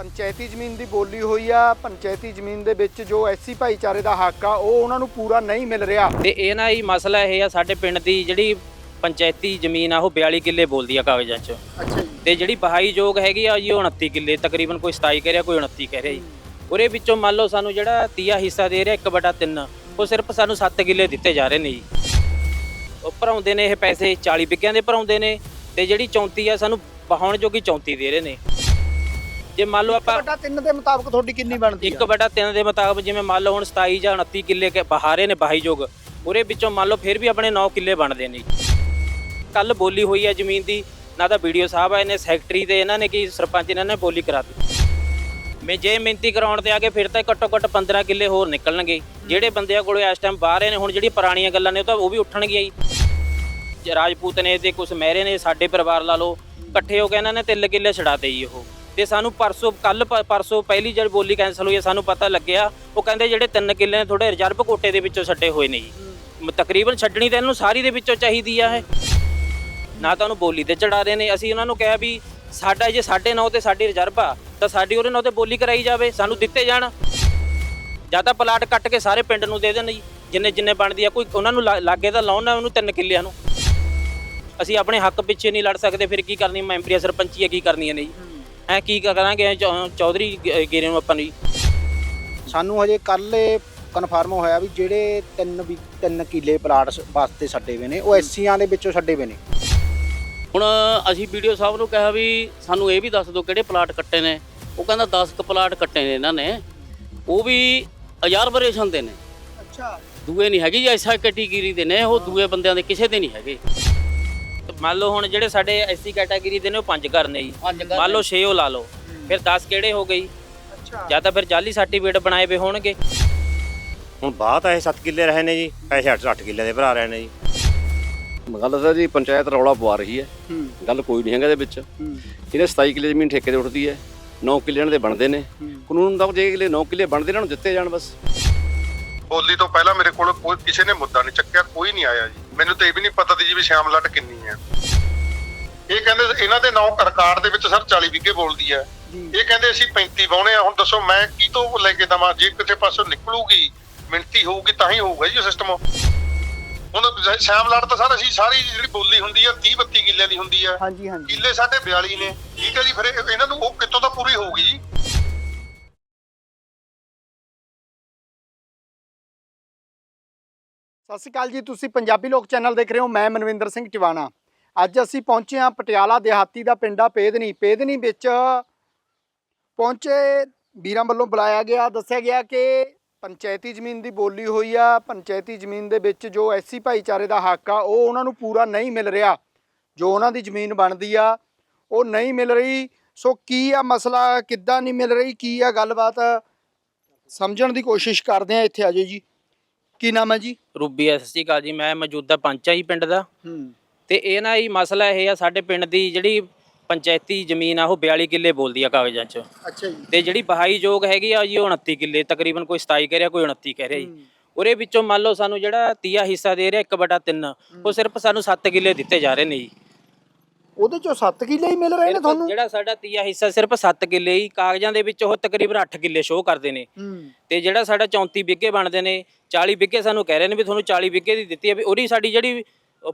ਪੰਚਾਇਤੀ ਜ਼ਮੀਨ ਦੀ ਬੋਲੀ ਹੋਈ ਆ ਪੰਚਾਇਤੀ ਜ਼ਮੀਨ ਦੇ ਵਿੱਚ ਜੋ ਐਸੀ ਭਾਈਚਾਰੇ ਦਾ ਹੱਕ ਆ ਉਹ ਉਹਨਾਂ ਨੂੰ ਪੂਰਾ ਨਹੀਂ ਮਿਲ ਰਿਹਾ। ਤੇ ਇਹ ਨਾ ਹੀ ਮਸਲਾ ਇਹ ਆ ਸਾਡੇ ਪਿੰਡ ਦੀ ਜਿਹੜੀ ਪੰਚਾਇਤੀ ਜ਼ਮੀਨ ਆ ਉਹ 42 ਕਿੱਲੇ ਬੋਲਦੀ ਆ ਕਾਗਜ਼ਾਂ 'ਚ। ਅੱਛਾ ਜੀ। ਤੇ ਜਿਹੜੀ ਬਹਾਈ ਯੋਗ ਹੈਗੀ ਆ ਜੀ ਉਹ 29 ਕਿੱਲੇ ਤਕਰੀਬਨ ਕੋਈ 27 ਕਹਿ ਰਿਹਾ ਕੋਈ 29 ਕਹਿ ਰਿਹਾ ਜੀ। ਉਹਦੇ ਵਿੱਚੋਂ ਮੰਨ ਲਓ ਸਾਨੂੰ ਜਿਹੜਾ ਤੀਆ ਹਿੱਸਾ ਦੇ ਰਿਹਾ 1/3 ਉਹ ਸਿਰਫ ਸਾਨੂੰ 7 ਕਿੱਲੇ ਦਿੱਤੇ ਜਾ ਰਹੇ ਨੇ ਜੀ। ਉਹ ਭਰਾਉਂਦੇ ਨੇ ਇਹ ਪੈਸੇ 40 ਵਿਕਿਆਂ ਦੇ ਭਰਾਉਂਦੇ ਨੇ ਤੇ ਜਿਹੜੀ 34 ਆ ਸਾਨੂੰ ਬਹਾਉਣ ਜੋਗੀ 34 ਦੇ ਰਹੇ ਨੇ। ਜੇ ਮੰਨ ਲਓ ਆਪਾਂ ਬਟਾ 3 ਦੇ ਮੁਤਾਬਕ ਤੁਹਾਡੀ ਕਿੰਨੀ ਬਣਦੀ ਬਟਾ ਤਿੰਨ ਦੇ ਮੁਤਾਬਕ ਜਿਵੇਂ ਮੰਨ ਲਓ ਹੁਣ 27 ਜਾਂ 29 ਕਿੱਲੇ ਕੇ ਬਹਾਰੇ ਨੇ ਬਾਈ ਯੋਗ ਉਹਦੇ ਵਿੱਚੋਂ ਮੰਨ ਲਓ ਫਿਰ ਵੀ ਆਪਣੇ 9 ਕਿੱਲੇ ਬਣਦੇ ਨੇ ਕੱਲ ਬੋਲੀ ਹੋਈ ਹੈ ਜ਼ਮੀਨ ਦੀ ਨਾ ਤਾਂ ਵੀਡੀਓ ਸਾਹਿਬ ਆਏ ਨੇ ਸੈਕਟਰੀ ਤੇ ਇਹਨਾਂ ਨੇ ਕੀ ਸਰਪੰਚ ਇਹਨਾਂ ਨੇ ਬੋਲੀ ਕਰਾਤੀ ਮੈਂ ਜੇ ਮਿਹਨਤੀ ਕਰਾਉਣ ਤੇ ਆ ਕੇ ਫਿਰ ਤਾਂ ਘੱਟੋ ਘੱਟ 15 ਕਿੱਲੇ ਹੋਰ ਨਿਕਲਣਗੇ। ਜਿਹੜੇ ਬੰਦਿਆਂ ਕੋਲੇ ਇਸ ਟਾਈਮ ਬਾਹਰ ਨੇ ਹੁਣ ਜਿਹੜੀ ਪੁਰਾਣੀਆਂ ਗੱਲਾਂ ਨੇ ਉਹ ਤਾਂ ਉਹ ਵੀ ਉੱਠਣਗੀਆਂ ਹੀ ਜੇ ਰਾਜਪੂਤ ਨੇ ਤੇ ਕੁਝ ਮਹਿਰੇ ਨੇ ਸਾਡੇ ਪਰਿਵਾਰ ਲਾ ਲਓ ਇਕੱਠੇ ਹੋ ਕੇ ਇਹਨਾਂ ਨੇ ਤਿੰਨ ਕਿੱਲੇ ਛਡਾਤੇ ਜੀ ਉਹ। ਤੇ ਸਾਨੂੰ ਪਰਸੋਂ ਕੱਲ ਪਰਸੋਂ ਪਹਿਲੀ ਜਿਹੜੀ ਬੋਲੀ ਕੈਨਸਲ ਹੋਈ ਹੈ ਸਾਨੂੰ ਪਤਾ ਲੱਗਿਆ। ਉਹ ਕਹਿੰਦੇ ਜਿਹੜੇ ਤਿੰਨ ਕਿੱਲੇ ਨੇ ਥੋੜੇ ਰਿਜ਼ਰਵ ਕੋਟੇ ਦੇ ਵਿੱਚੋਂ ਛੱਡੇ ਹੋਏ ਨੇ ਜੀ। ਤਕਰੀਬਨ ਛੱਡਣੀ ਤਾਂ ਇਹਨੂੰ ਸਾਰੀ ਦੇ ਵਿੱਚੋਂ ਚਾਹੀਦੀ ਆ ਇਹ। ਨਾ ਤਾਂ ਉਹਨੂੰ ਬੋਲੀ ਤੇ ਚੜਾ ਰਹੇ ਨੇ ਅਸੀਂ ਉਹਨਾਂ ਨੂੰ ਕਿਹਾ ਵੀ ਸਾਡਾ ਜੇ ਸਾਡੇ ਨਾਂ ਤੇ ਸਾਡੀ ਰਿਜ਼ਰਵ ਆ ਤਾਂ ਸਾਡੀ ਉਹਦੇ ਨਾਂ ਤੇ ਬੋਲੀ ਕਰਾਈ ਜਾਵੇ ਸਾਨੂੰ ਦਿੱਤੇ ਜਾਣ। ਜਾਂ ਤਾਂ ਪਲਾਟ ਕੱਟ ਕੇ ਸਾਰੇ ਪਿੰਡ ਨੂੰ ਦੇ ਦੇਣ ਜੀ। ਜਿੰਨੇ ਜਿੰਨੇ ਬਣਦੀ ਆ ਕੋਈ ਉਹਨਾਂ ਨੂੰ ਲਾਗੇ ਤਾਂ ਲਾਉਣ ਨਾ ਉਹਨੂੰ ਤਿੰਨ ਕਿੱਲਿਆਂ ਨੂੰ। ਅਸੀਂ ਆਪਣੇ ਹੱਕ ਪਿੱਛੇ ਨਹੀਂ ਲੜ ਸਕਦੇ ਫਿਰ ਕੀ ਕਰਨੀ ਮੈਂਬਰੀਆਂ ਸਰਪੰਚੀਆਂ ਕੀ ਕਰਨੀਆਂ ਨੇ ਜੀ। ਐ ਕੀ ਕਰਾਂਗੇ? ਚੌਧਰੀ ਗੇਰੇ ਨੂੰ ਆਪਾਂ ਜੀ। ਸਾਨੂੰ ਹਜੇ ਕੱਲ ਕਨਫਰਮ ਹੋਇਆ ਵੀ ਜਿਹੜੇ ਤਿੰਨ ਵੀ ਤਿੰਨ ਕਿੱਲੇ ਪਲਾਟ ਵਾਸਤੇ ਛੱਡੇ ਹੋਏ ਨੇ ਉਹ ਐਸੀਆਂ ਦੇ ਵਿੱਚੋਂ ਛੱਡੇ ਹੋਏ ਨੇ। ਹੁਣ ਅਸੀਂ ਵੀਡੀਓ ਸਾਹਿਬ ਨੂੰ ਕਿਹਾ ਵੀ ਸਾਨੂੰ ਇਹ ਵੀ ਦੱਸ ਦਿਓ ਕਿਹੜੇ ਪਲਾਟ ਕੱਟੇ ਨੇ। ਉਹ ਕਹਿੰਦਾ 10 ਕ ਪਲਾਟ ਕੱਟੇ ਨੇ ਇਹਨਾਂ ਨੇ। ਉਹ ਵੀ ਹਜ਼ਾਰ ਵਰੇਸ਼ਨ ਦੇ ਨੇ। ਅੱਛਾ। ਦੂਏ ਨਹੀਂ ਹੈਗੇ ਜੀ ਐਸਾ ਕੈਟੇਗਰੀ ਦੇ ਨੇ ਉਹ ਦੂਏ ਬੰਦਿਆਂ ਦੇ ਕਿਸੇ ਦੇ ਨਹੀਂ ਹੈਗੇ। ਮੰਨ ਲਓ ਹੁਣ ਜਿਹੜੇ ਸਾਡੇ ਐਸਸੀ ਕੈਟਾਗਰੀ ਦੇ ਨੇ ਉਹ ਪੰਜ ਘਰ ਨੇ ਜੀ। ਪੰਜ ਘਰ ਮੰਨ ਲਓ 6 ਉਹ ਲਾ ਲਓ। ਫਿਰ 10 ਕਿਹੜੇ ਹੋ ਗਈ ਅੱਛਾ। ਜਾਂ ਤਾਂ ਫਿਰ ਜਾਲੀ ਸਰਟੀਫਿਕੇਟ ਬਣਾਏ ਵੇ ਹੋਣਗੇ। ਹੁਣ ਬਾਤ ਹੈ 7 ਕਿੱਲੇ ਰਹੇ ਨੇ ਜੀ ਪੈਸੇ 8 8 ਕਿੱਲੇ ਦੇ ਭਰਾ ਰਹੇ ਨੇ ਜੀ। ਗੱਲ ਤਾਂ ਜੀ ਪੰਚਾਇਤ ਰੌਲਾ ਪਵਾ ਰਹੀ ਹੈ। ਗੱਲ ਕੋਈ ਨਹੀਂ ਹੈਗਾ ਇਹਦੇ ਵਿੱਚ। ਇਹਨੇ 27 ਕਿੱਲੇ ਜ਼ਮੀਨ ਠੇਕੇ ਤੇ ਉੱਠਦੀ ਹੈ। 9 ਕਿੱਲੇ ਇਹਨਾਂ ਦੇ ਬਣਦੇ ਨੇ। ਕਾਨੂੰਨ ਦਾ ਜੇ ਕਿੱਲੇ 9 ਕਿੱਲੇ ਬਣਦੇ ਇਹਨਾਂ ਨੂੰ ਦਿੱਤੇ ਜਾਣ ਬਸ। ਬੋਲੀ ਤੋਂ ਪਹਿਲਾਂ ਮੇਰੇ ਕੋਲ ਕੋਈ ਕਿਸੇ ਨੇ ਮੁੱਦਾ ਨਹੀਂ ਚੱਕਿਆ ਕੋਈ ਨਹੀਂ ਆਇਆ ਜੀ। ਮੈਨੂੰ ਤਾਂ ਇਹ ਵੀ ਨਹੀਂ ਪਤਾ ਸੀ ਜੀ ਵੀ ਸ਼ਾਮ ਲੱਟ ਕਿੰਨੀ ਹੈ। ਇਹ ਕਹਿੰਦੇ ਇਹਨਾਂ ਦੇ ਨਾਂ ਰਿਕਾਰਡ ਦੇ ਵਿੱਚ ਸਰ 40 ਵਿਗੇ ਬੋਲਦੀ ਹੈ। ਇਹ ਕਹਿੰਦੇ ਅਸੀਂ 35 ਵਾਉਣੇ ਆ ਹੁਣ ਦੱਸੋ ਮੈਂ ਕੀ ਤੋਂ ਲੈ ਕੇ ਦਵਾਂ? ਜੇ ਕਿਤੇ ਪਾਸੋਂ ਨਿਕਲੂਗੀ ਮਿੰਤੀ ਹੋਊਗੀ ਤਾਂ ਹੀ ਹੋਊਗਾ ਜੀ ਸਿਸਟਮ ਹੁਣ ਸ਼ਾਮ ਲੜ ਤਾਂ ਸਰ ਅਸੀਂ ਸਾਰੀ ਜਿਹੜੀ ਬੋਲੀ ਹੁੰਦੀ ਆ 30 32 ਕਿੱਲਿਆਂ ਦੀ ਹੁੰਦੀ ਆ ਹਾਂਜੀ ਹਾਂਜੀ। ਕਿੱਲੇ ਸਾਡੇ 42 ਨੇ। ਠੀਕ ਹੈ ਜੀ ਫਿਰ ਇਹ- ਇਹਨਾਂ ਨੂੰ ਉਹ ਕਿੱਥੋਂ ਤਾਂ ਪੂਰੀ ਹੋਊਗੀ ਜੀ? ਸਤਿ ਸ਼੍ਰੀ ਅਕਾਲ ਜੀ, ਤੁਸੀਂ ਪੰਜਾਬੀ ਲੋਕ ਚੈਨਲ ਦੇਖ ਰਹੇ ਹੋ, ਮੈਂ ਮਨਵਿੰਦਰ ਸਿੰਘ ਟਿਵਾਣਾ। ਅੱਜ ਅਸੀਂ ਪਹੁੰਚੇ ਹਾਂ ਪਟਿਆਲਾ ਦਿਹਾਤੀ ਦਾ ਪਿੰਡਾ ਪੇਦਨੀ। ਪੇਦਨੀ ਵਿੱਚ ਪਹੁੰਚੇ ਵੀਰਾਂ ਵੱਲੋਂ ਬੁਲਾਇਆ ਗਿਆ, ਦੱਸਿਆ ਗਿਆ ਕਿ ਪੰਚਾਇਤੀ ਜ਼ਮੀਨ ਦੀ ਬੋਲੀ ਹੋਈ ਆ, ਪੰਚਾਇਤੀ ਜ਼ਮੀਨ ਦੇ ਵਿੱਚ ਜੋ ਐਸੀ ਭਾਈਚਾਰੇ ਦਾ ਹੱਕ ਆ, ਉਹ ਉਹਨਾਂ ਨੂੰ ਪੂਰਾ ਨਹੀਂ ਮਿਲ ਰਿਹਾ। ਜੋ ਉਹਨਾਂ ਦੀ ਜ਼ਮੀਨ ਬਣਦੀ ਆ, ਉਹ ਨਹੀਂ ਮਿਲ ਰਹੀ। ਸੋ ਕੀ ਆ ਮਸਲਾ, ਕਿੱਦਾਂ ਨਹੀਂ ਮਿਲ ਰਹੀ, ਕੀ ਆ ਗੱਲਬਾਤ, ਸਮਝਣ ਦੀ ਕੋਸ਼ਿਸ਼ ਕਰਦੇ ਆ ਇੱਥੇ ਆ ਆਜੋ ਜੀ। ਕੀ ਨਾਮ ਹੈ ਜੀ? ਰੂਬੀ ਐਸਸੀ ਕਾਲ ਜੀ। ਮੈਂ ਮੌਜੂਦਾ ਪੰਚ ਆ ਜੀ ਪਿੰਡ ਦਾ। ਹੂੰ। ਤੇ ਇਹ ਨਾ ਹੀ ਮਸਲਾ ਇਹ ਆ ਸਾਡੇ ਪਿੰਡ ਦੀ ਜਿਹੜੀ ਪੰਚਾਇਤੀ ਜ਼ਮੀਨ ਆ ਉਹ 42 ਕਿੱਲੇ ਬੋਲਦੀ ਆ ਕਾਗਜ਼ਾਂ 'ਚ। ਅੱਛਾ ਜੀ। ਤੇ ਜਿਹੜੀ ਬਹਾਈ ਯੋਗ ਹੈਗੀ ਆ ਜੀ ਉਹ 29 ਕਿੱਲੇ ਤਕਰੀਬਨ ਕੋਈ 27 ਕਹਿ ਰਿਹਾ ਕੋਈ 29 ਕਹਿ ਰਿਹਾ ਜੀ। ਉਹਦੇ ਵਿੱਚੋਂ ਮੰਨ ਲਓ ਸਾਨੂੰ ਜਿਹੜਾ ਤੀਆ ਹਿੱਸਾ ਦੇ ਰਿਹਾ 1/3 ਉਹ ਸਿਰਫ ਸਾਨੂੰ 7 ਕਿੱਲੇ ਦਿੱਤੇ ਜਾ ਰਹੇ ਨੇ ਜੀ। ਉਹਦੇ ਚੋਂ 7 ਕਿੱਲੇ ਹੀ ਮਿਲ ਰਹੇ ਨੇ ਤੁਹਾਨੂੰ? ਜਿਹੜਾ ਸਾਡਾ ਤੀਆ ਹਿੱਸਾ ਸਿਰਫ 7 ਕਿੱਲੇ ਹੀ ਕਾਗਜ਼ਾਂ ਦੇ ਵਿੱਚ ਉਹ ਤਕਰੀਬਨ 8 ਕਿੱਲੇ ਸ਼ੋਅ ਕਰਦੇ ਨੇ। ਤੇ ਜਿਹੜਾ ਸਾਡਾ 34 ਵਿਗੇ ਬਣਦੇ ਨੇ 40 ਵਿਗੇ ਸਾਨੂੰ ਕਹਿ ਰਹੇ ਨੇ ਵੀ ਤੁਹਾਨੂੰ 40 ਵਿਗੇ ਦੀ ਦਿੱਤੀ ਹੈ ਵੀ ਉਹਦੀ ਸਾਡੀ ਜਿਹੜੀ